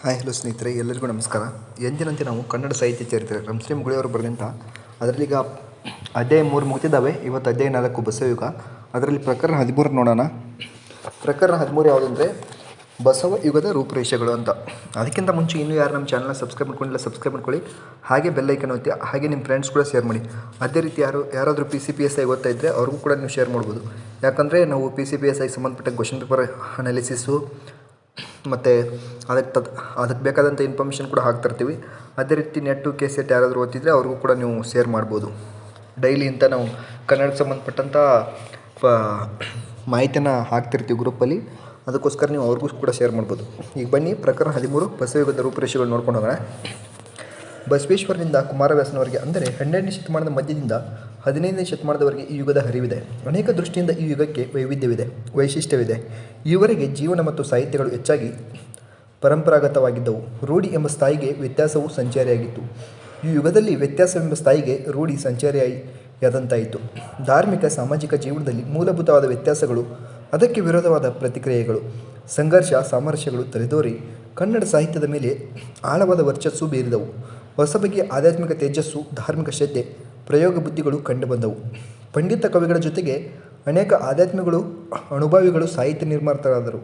Hi, hello ಸ್ನೇಹಿತರೆ, ಎಲ್ಲರಿಗೂ ನಮಸ್ಕಾರ. ಎಂದಿನಂತೆ ನಾವು ಕನ್ನಡ ಸಾಹಿತ್ಯ ಚರಿತ್ರೆ ರಂಶ್ರೀ ಮುಗುಳಿಯವರು ಬರೆದಂಥ ಅದರಲ್ಲಿ ಈಗ ಅಧ್ಯಾಯ ಮೂರು ಮುಗಿದಿದ್ದಾವೆ ಇವತ್ತು ಅಧ್ಯಾಯ ನಾಲ್ಕು ಬಸವಯುಗ. ಅದರಲ್ಲಿ ಪ್ರಕರಣ ಹದಿಮೂರು ನೋಡೋಣ. ಪ್ರಕರಣ ಹದಿಮೂರು ಯಾವುದಂದರೆ, ಬಸವ ಯುಗದ ರೂಪುರೇಷೆಗಳು ಅಂತ. ಅದಕ್ಕಿಂತ ಮುಂಚೆ ಇನ್ನೂ ಯಾರು ನಮ್ಮ ಚಾನಲ್ನ ಸಬ್ಸ್ಕ್ರೈಬ್ ಮಾಡ್ಕೊಂಡಿಲ್ಲ ಸಬ್ಸ್ಕ್ರೈಬ್ ಮಾಡ್ಕೊಳ್ಳಿ. ಹಾಗೆ ಬೆಲ್ಲೈಕನ್ ಒತ್ತಿ, ಹಾಗೆ ನಿಮ್ಮ ಫ್ರೆಂಡ್ಸ್ ಕೂಡ ಶೇರ್ ಮಾಡಿ. ಅದೇ ರೀತಿ ಯಾರು, ಯಾರಾದರೂ P C P S I ಓದ್ತಾ ಇದ್ದರೆ ಅವ್ರಿಗೂ ಕೂಡ ನೀವು ಶೇರ್ ಮಾಡ್ಬೋದು. ಯಾಕಂದರೆ ನಾವು P C P S I ಸಂಬಂಧಪಟ್ಟ ಕ್ವಶನ್ ಪೇಪರ್ ಅನಾಲಿಸಿಸು ಮತ್ತು ಅದಕ್ಕೆ ತದ್ ಅದಕ್ಕೆ ಬೇಕಾದಂಥ ಇನ್ಫಾರ್ಮೇಷನ್ ಕೂಡ ಹಾಕ್ತಿರ್ತೀವಿ. ಅದೇ ರೀತಿ ನೆಟ್ಟು ಕೆ ಸೆಟ್ ಯಾರಾದರೂ ಓದ್ತಿದ್ರೆ ಅವ್ರಿಗೂ ಕೂಡ ನೀವು ಶೇರ್ ಮಾಡ್ಬೋದು. ಡೈಲಿ ಅಂತ ನಾವು ಕನ್ನಡಕ್ಕೆ ಸಂಬಂಧಪಟ್ಟಂಥ, ಪ ಮಾಹಿತಿನ ಹಾಕ್ತಿರ್ತೀವಿ ಗ್ರೂಪಲ್ಲಿ ಅದಕ್ಕೋಸ್ಕರ ನೀವು ಅವ್ರಿಗೂ ಕೂಡ ಶೇರ್ ಮಾಡ್ಬೋದು. ಈಗ ಬನ್ನಿ, ಪ್ರಕರಣ ಹದಿಮೂರು ಬಸವಯುಗದ ರೂಪುರೇಷೆಗಳು ನೋಡ್ಕೊಂಡು ಹೋಗೋಣ. ಬಸವೇಶ್ವರನಿಂದ ಕುಮಾರವ್ಯಾಸನವರೆಗೆ, ಅಂದರೆ ಹನ್ನೆರಡನೇ ಶತಮಾನದ ಮಧ್ಯದಿಂದ ಹದಿನೈದನೇ ಶತಮಾನದವರೆಗೆ ಈ ಯುಗದ ಹರಿವಿದೆ. ಅನೇಕ ದೃಷ್ಟಿಯಿಂದ ಈ ಯುಗಕ್ಕೆ ವೈವಿಧ್ಯವಿದೆ, ವೈಶಿಷ್ಟ್ಯವಿದೆ. ಈವರೆಗೆ ಜೀವನ ಮತ್ತು ಸಾಹಿತ್ಯಗಳು ಹೆಚ್ಚಾಗಿ ಪರಂಪರಾಗತವಾಗಿದ್ದವು. ರೂಢಿ ಎಂಬ ಸ್ಥಾಯಿಗೆ ವ್ಯತ್ಯಾಸವು ಸಂಚಾರಿಯಾಗಿತ್ತು. ಈ ಯುಗದಲ್ಲಿ ವ್ಯತ್ಯಾಸವೆಂಬ ಸ್ಥಾಯಿಗೆ ರೂಢಿ ಸಂಚಾರಿಯಾದಂತಾಯಿತು. ಧಾರ್ಮಿಕ, ಸಾಮಾಜಿಕ ಜೀವನದಲ್ಲಿ ಮೂಲಭೂತವಾದ ವ್ಯತ್ಯಾಸಗಳು, ಅದಕ್ಕೆ ವಿರೋಧವಾದ ಪ್ರತಿಕ್ರಿಯೆಗಳು, ಸಂಘರ್ಷ, ಸಾಮರಸ್ಯಗಳು ತಲೆದೋರಿ, ಕನ್ನಡ ಸಾಹಿತ್ಯದ ಮೇಲೆ ಆಳವಾದ ವರ್ಚಸ್ಸು ಬೀರಿದವು. ಹೊಸ ಬಗೆಯ ಆಧ್ಯಾತ್ಮಿಕ ತೇಜಸ್ಸು, ಧಾರ್ಮಿಕ ಶ್ರದ್ಧೆ, ಪ್ರಯೋಗ ಬುದ್ಧಿಗಳು ಕಂಡುಬಂದವು. ಪಂಡಿತ ಕವಿಗಳ ಜೊತೆಗೆ ಅನೇಕ ಆಧ್ಯಾತ್ಮಿಗಳು, ಅನುಭವಿಗಳು ಸಾಹಿತ್ಯ ನಿರ್ಮಾತರಾದರು.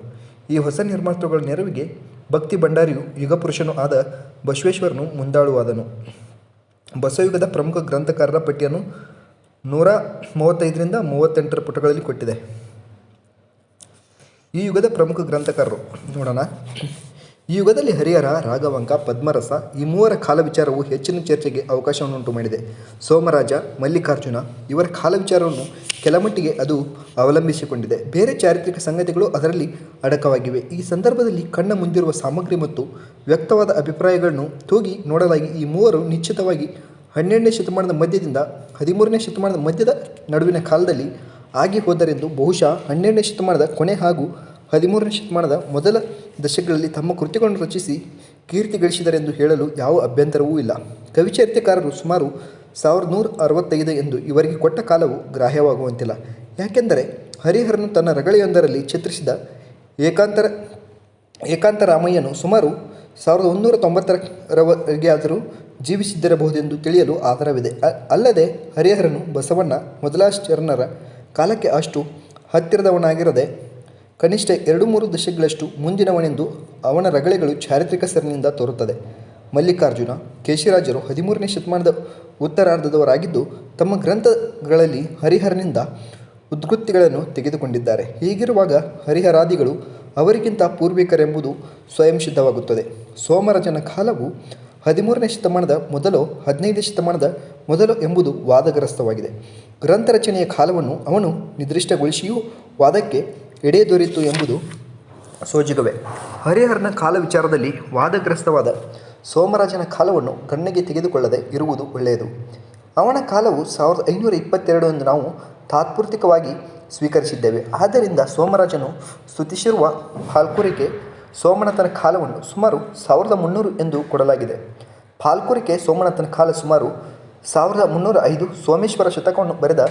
ಈ ಹೊಸ ನಿರ್ಮಾತೃಗಳ ನೆರವಿಗೆ ಭಕ್ತಿ ಭಂಡಾರಿಯು ಯುಗಪುರುಷನು ಆದ ಬಸವೇಶ್ವರನು ಮುಂದಾಳುವಾದನು. ಬಸವಯುಗದ ಪ್ರಮುಖ ಗ್ರಂಥಕಾರರ ಪಟ್ಟಿಯನ್ನು ನೂರ ಮೂವತ್ತೈದರಿಂದ ಮೂವತ್ತೆಂಟರ ಪುಟಗಳಲ್ಲಿ ಕೊಟ್ಟಿದೆ. ಈ ಯುಗದ ಪ್ರಮುಖ ಗ್ರಂಥಕಾರರು ನೋಡೋಣ. ಈ ಯುಗದಲ್ಲಿ ಹರಿಹರ ರಾಘವಂಕ ಪದ್ಮರಸ ಈ ಮೂವರ ಕಾಲ ವಿಚಾರವು ಹೆಚ್ಚಿನ ಚರ್ಚೆಗೆ ಅವಕಾಶವನ್ನುಂಟು ಮಾಡಿದೆ. ಸೋಮರಾಜ, ಮಲ್ಲಿಕಾರ್ಜುನ ಇವರ ಕಾಲ ವಿಚಾರವನ್ನು ಕೆಲಮಟ್ಟಿಗೆ ಅದು ಅವಲಂಬಿಸಿಕೊಂಡಿದೆ. ಬೇರೆ ಚಾರಿತ್ರಿಕ ಸಂಗತಿಗಳು ಅದರಲ್ಲಿ ಅಡಕವಾಗಿವೆ. ಈ ಸಂದರ್ಭದಲ್ಲಿ ಕಣ್ಣ ಮುಂದಿರುವ ಸಾಮಗ್ರಿ ಮತ್ತು ವ್ಯಕ್ತವಾದ ಅಭಿಪ್ರಾಯಗಳನ್ನು ತೂಗಿ ನೋಡಲಾಗಿ ಈ ಮೂವರು ನಿಶ್ಚಿತವಾಗಿ ಹನ್ನೆರಡನೇ ಶತಮಾನದ ಮಧ್ಯದಿಂದ ಹದಿಮೂರನೇ ಶತಮಾನದ ಮಧ್ಯದ ನಡುವಿನ ಕಾಲದಲ್ಲಿ ಆಗಿ ಹೋದರೆಂದು ಬಹುಶಃ ಹನ್ನೆರಡನೇ ಶತಮಾನದ ಕೊನೆ ಹಾಗೂ ಹದಿಮೂರನೇ ಶತಮಾನದ ಮೊದಲ ದಶಕಗಳಲ್ಲಿ ತಮ್ಮ ಕೃತಿಗಳನ್ನು ರಚಿಸಿ ಕೀರ್ತಿ ಗಳಿಸಿದರೆಂದು ಹೇಳಲು ಯಾವ ಅಭ್ಯಂತರವೂ ಇಲ್ಲ. ಕವಿಚರಿತ್ರೆಕಾರರು ಸುಮಾರು ಸಾವಿರದ ನೂರ ಅರವತ್ತೈದು ಎಂದು ಇವರಿಗೆ ಕೊಟ್ಟ ಕಾಲವು ಗ್ರಾಹ್ಯವಾಗುವಂತಿಲ್ಲ. ಯಾಕೆಂದರೆ ಹರಿಹರನು ತನ್ನ ರಗಳೆಯೊಂದರಲ್ಲಿ ಚಿತ್ರಿಸಿದ ಏಕಾಂತರ ಏಕಾಂತ ರಾಮಯ್ಯನು ಸುಮಾರು ಸಾವಿರದ ಒಂದೂರ ತೊಂಬತ್ತರವರೆಗೆ ಆದರೂ ಜೀವಿಸಿದ್ದಿರಬಹುದೆಂದು ತಿಳಿಯಲು ಆಧಾರವಿದೆ. ಅಲ್ಲದೆ ಹರಿಹರನು ಬಸವಣ್ಣ ಮೊದಲಾಶ್ಚರಣರ ಕಾಲಕ್ಕೆ ಅಷ್ಟು ಹತ್ತಿರದವನಾಗಿರದೆ ಕನಿಷ್ಠ ಎರಡು ಮೂರು ದಶಕಗಳಷ್ಟು ಮುಂದಿನವನೆಂದು ಅವನ ರಗಳೆಗಳು ಚಾರಿತ್ರಿಕ ಸರಣಿಯಿಂದ ತೋರುತ್ತದೆ. ಮಲ್ಲಿಕಾರ್ಜುನ, ಕೇಶಿರಾಜರು ಹದಿಮೂರನೇ ಶತಮಾನದ ಉತ್ತರಾರ್ಧದವರಾಗಿದ್ದು ತಮ್ಮ ಗ್ರಂಥಗಳಲ್ಲಿ ಹರಿಹರನಿಂದ ಉದ್ಗೃತ್ತಿಗಳನ್ನು ತೆಗೆದುಕೊಂಡಿದ್ದಾರೆ. ಹೀಗಿರುವಾಗ ಹರಿಹರಾದಿಗಳು ಅವರಿಗಿಂತ ಪೂರ್ವಿಕರೆಂಬುದು ಸ್ವಯಂ ಸಿದ್ಧವಾಗುತ್ತದೆ. ಸೋಮರಾಜನ ಕಾಲವು ಹದಿಮೂರನೇ ಶತಮಾನದ ಮೊದಲು ಹದಿನೈದು ಶತಮಾನದ ಮೊದಲು ಎಂಬುದು ವಾದಗ್ರಸ್ತವಾಗಿದೆ. ಗ್ರಂಥ ರಚನೆಯ ಕಾಲವನ್ನು ಅವನು ನಿರ್ದಿಷ್ಟಗೊಳಿಸಿಯೂ ವಾದಕ್ಕೆ ಎಡೆ ದೊರೆಯಿತು ಎಂಬುದು ಸೋಜಿಗವೇ. ಹರಿಹರನ ಕಾಲ ವಿಚಾರದಲ್ಲಿ ವಾದಗ್ರಸ್ತವಾದ ಸೋಮರಾಜನ ಕಾಲವನ್ನು ಕಣ್ಣಿಗೆ ತೆಗೆದುಕೊಳ್ಳದೆ ಇರುವುದು ಒಳ್ಳೆಯದು. ಅವನ ಕಾಲವು ಸಾವಿರದ ಐನೂರ ಇಪ್ಪತ್ತೆರಡು ಎಂದು ನಾವು ತಾತ್ಪೂರ್ತಿಕವಾಗಿ ಸ್ವೀಕರಿಸಿದ್ದೇವೆ. ಆದ್ದರಿಂದ ಸೋಮರಾಜನು ಸ್ತುತಿಸಿರುವ ಪಾಲ್ಕುರಿಕೆ ಸೋಮನಾಥನ ಕಾಲವನ್ನು ಸುಮಾರು ಸಾವಿರದ ಮುನ್ನೂರು ಎಂದು ಕೊಡಲಾಗಿದೆ. ಪಾಲ್ಕುರಿಕೆ ಸೋಮನಾಥನ ಕಾಲ ಸುಮಾರು ಸಾವಿರದ ಮುನ್ನೂರ ಐದು ಸೋಮೇಶ್ವರ ಶತಕವನ್ನು ಬರೆದ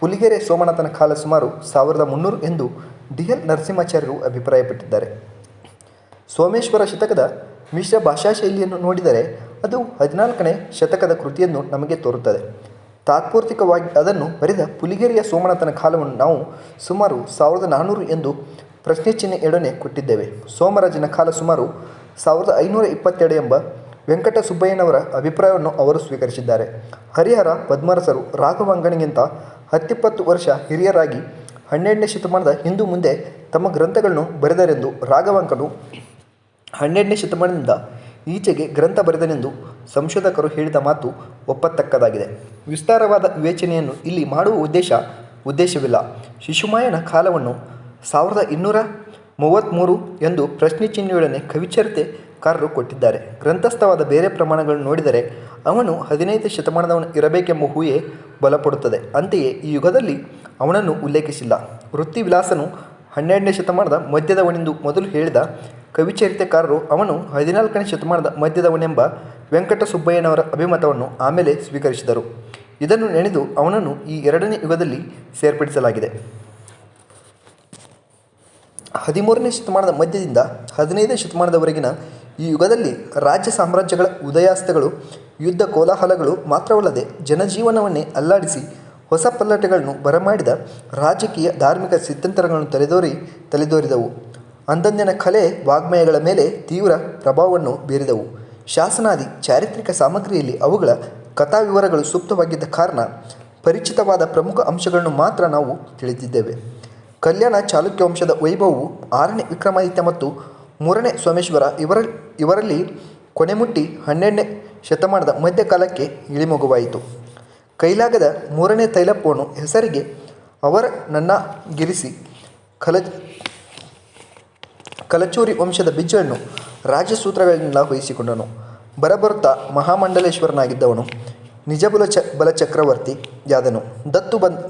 ಪುಲಿಗೆರೆ ಸೋಮನಾಥನ ಕಾಲ ಸುಮಾರು ಸಾವಿರದ ಮುನ್ನೂರು ಎಂದು ಡಿ ಎಲ್ ನರಸಿಂಹಾಚಾರ್ಯರು ಅಭಿಪ್ರಾಯಪಟ್ಟಿದ್ದಾರೆ. ಸೋಮೇಶ್ವರ ಶತಕದ ಮಿಶ್ರ ಭಾಷಾ ಶೈಲಿಯನ್ನು ನೋಡಿದರೆ ಅದು ಹದಿನಾಲ್ಕನೇ ಶತಕದ ಕೃತಿಯನ್ನು ನಮಗೆ ತೋರುತ್ತದೆ. ತಾತ್ಪೂರ್ತಿಕವಾಗಿ ಅದನ್ನು ಬರೆದ ಪುಲಿಗೆರೆಯ ಸೋಮನಾಥನ ಕಾಲವನ್ನು ನಾವು ಸುಮಾರು ಸಾವಿರದ ನಾನ್ನೂರು ಎಂದು ಪ್ರಶ್ನೆ ಚಿಹ್ನೆ ಎಡನೆ ಕೊಟ್ಟಿದ್ದೇವೆ. ಸೋಮರಾಜನ ಕಾಲ ಸುಮಾರು ಸಾವಿರದ ಐನೂರ ಇಪ್ಪತ್ತೆರಡು ಎಂಬ ವೆಂಕಟ ಸುಬ್ಬಯ್ಯನವರ ಅಭಿಪ್ರಾಯವನ್ನು ಅವರು ಸ್ವೀಕರಿಸಿದ್ದಾರೆ. ಹರಿಹರ ಪದ್ಮರಸರು ರಾಘವಂಗಣಿಗಿಂತ ಹತ್ತಿಪ್ಪತ್ತು ವರ್ಷ ಹಿರಿಯರಾಗಿ ಹನ್ನೆರಡನೇ ಶತಮಾನದ ಹಿಂದೂ ಮುಂದೆ ತಮ್ಮ ಗ್ರಂಥಗಳನ್ನು ಬರೆದರೆಂದು ರಾಘವಂಕನು ಹನ್ನೆರಡನೇ ಶತಮಾನದಿಂದ ಈಚೆಗೆ ಗ್ರಂಥ ಬರೆದನೆಂದು ಸಂಶೋಧಕರು ಹೇಳಿದ ಮಾತು ಒಪ್ಪತಕ್ಕದಾಗಿದೆ. ವಿಸ್ತಾರವಾದ ವಿವೇಚನೆಯನ್ನು ಇಲ್ಲಿ ಮಾಡುವ ಉದ್ದೇಶ, ಉದ್ದೇಶವಿಲ್ಲ. ಶಿಶುಮಾಯನ ಕಾಲವನ್ನು ಸಾವಿರದ ಇನ್ನೂರ ಮೂವತ್ತ್ಮೂರು ಎಂದು ಪ್ರಶ್ನೆ ಚಿಹ್ನೆಯೊಡನೆ ಕವಿಚರಿತೆಕಾರರು ಕೊಟ್ಟಿದ್ದಾರೆ. ಗ್ರಂಥಸ್ಥವಾದ ಬೇರೆ ಪ್ರಮಾಣಗಳನ್ನು ನೋಡಿದರೆ ಅವನು ಹದಿನೈದು ಶತಮಾನದವನು ಇರಬೇಕೆಂಬ ಊಹೆ ಬಲಪಡುತ್ತದೆ. ಅಂತೆಯೇ ಈ ಯುಗದಲ್ಲಿ ಅವನನ್ನು ಉಲ್ಲೇಖಿಸಿಲ್ಲ. ವೃತ್ತಿವಿಲಾಸನು ಹನ್ನೆರಡನೇ ಶತಮಾನದ ಮಧ್ಯದವನೆಂದು ಮೊದಲು ಹೇಳಿದ ಕವಿಚರಿತೆಕಾರರು ಅವನು ಹದಿನಾಲ್ಕನೇ ಶತಮಾನದ ಮಧ್ಯದವನೆಂಬ ವೆಂಕಟಸುಬ್ಬಯ್ಯನವರ ಅಭಿಮತವನ್ನು ಆಮೇಲೆ ಸ್ವೀಕರಿಸಿದರು. ಇದನ್ನು ನೆನೆದು ಅವನನ್ನು ಈ ಎರಡನೇ ಯುಗದಲ್ಲಿ ಸೇರ್ಪಡಿಸಲಾಗಿದೆ. ಹದಿಮೂರನೇ ಶತಮಾನದ ಮಧ್ಯದಿಂದ ಹದಿನೈದನೇ ಶತಮಾನದವರೆಗಿನ ಈ ಯುಗದಲ್ಲಿ ರಾಜ್ಯ ಸಾಮ್ರಾಜ್ಯಗಳ ಉದಯಾಸ್ತಗಳು, ಯುದ್ಧ ಕೋಲಾಹಲಗಳು ಮಾತ್ರವಲ್ಲದೆ ಜನಜೀವನವನ್ನೇ ಅಲ್ಲಾಡಿಸಿ ಹೊಸ ಪಲ್ಲಟಗಳನ್ನು ಬರಮಾಡಿದ ರಾಜಕೀಯ ಧಾರ್ಮಿಕ ಸಿದ್ಧಾಂತಗಳನ್ನು ತಲೆದೋರಿ ತಲೆದೋರಿದವು. ಅಂದಂದಿನ ಕಲೆ ವಾಗ್ಮಯಗಳ ಮೇಲೆ ತೀವ್ರ ಪ್ರಭಾವವನ್ನು ಬೀರಿದವು. ಶಾಸನಾದಿ ಚಾರಿತ್ರಿಕ ಸಾಮಗ್ರಿಯಲ್ಲಿ ಅವುಗಳ ಕಥಾವಿವರಗಳು ಸೂಕ್ತವಾಗಿದ್ದ ಕಾರಣ ಪರಿಚಿತವಾದ ಪ್ರಮುಖ ಅಂಶಗಳನ್ನು ಮಾತ್ರ ನಾವು ತಿಳಿದಿದ್ದೇವೆ. ಕಲ್ಯಾಣ ಚಾಲುಕ್ಯ ವಂಶದ ವೈಭವವು ಆರನೇ ವಿಕ್ರಮಾದಿತ್ಯ ಮತ್ತು ಮೂರನೇ ಸೋಮೇಶ್ವರ ಇವರ ಇವರಲ್ಲಿ ಕೊನೆಮುಟ್ಟಿ ಹನ್ನೆರಡನೇ ಶತಮಾನದ ಮಧ್ಯಕಾಲಕ್ಕೆ ಇಳಿಮಗುವಾಯಿತು. ಕೈಲಾಗದ ಮೂರನೇ ತೈಲಪ್ಪವನ್ನು ಹೆಸರಿಗೆ ಅವರ ನನ್ನ ಗಿರಿಸಿ ಕಲ ಕಲಚೂರಿ ವಂಶದ ಬಿಜ್ಜನ್ನು ರಾಜಸೂತ್ರಗಳಿಂದ ವಹಿಸಿಕೊಂಡನು. ಬರಬರುತ್ತಾ ಮಹಾಮಂಡಲೇಶ್ವರನಾಗಿದ್ದವನು. ನಿಜಬುಲ ಚ ಬಲಚಕ್ರವರ್ತಿಯಾದನು. ದತ್ತು ಬಂದ್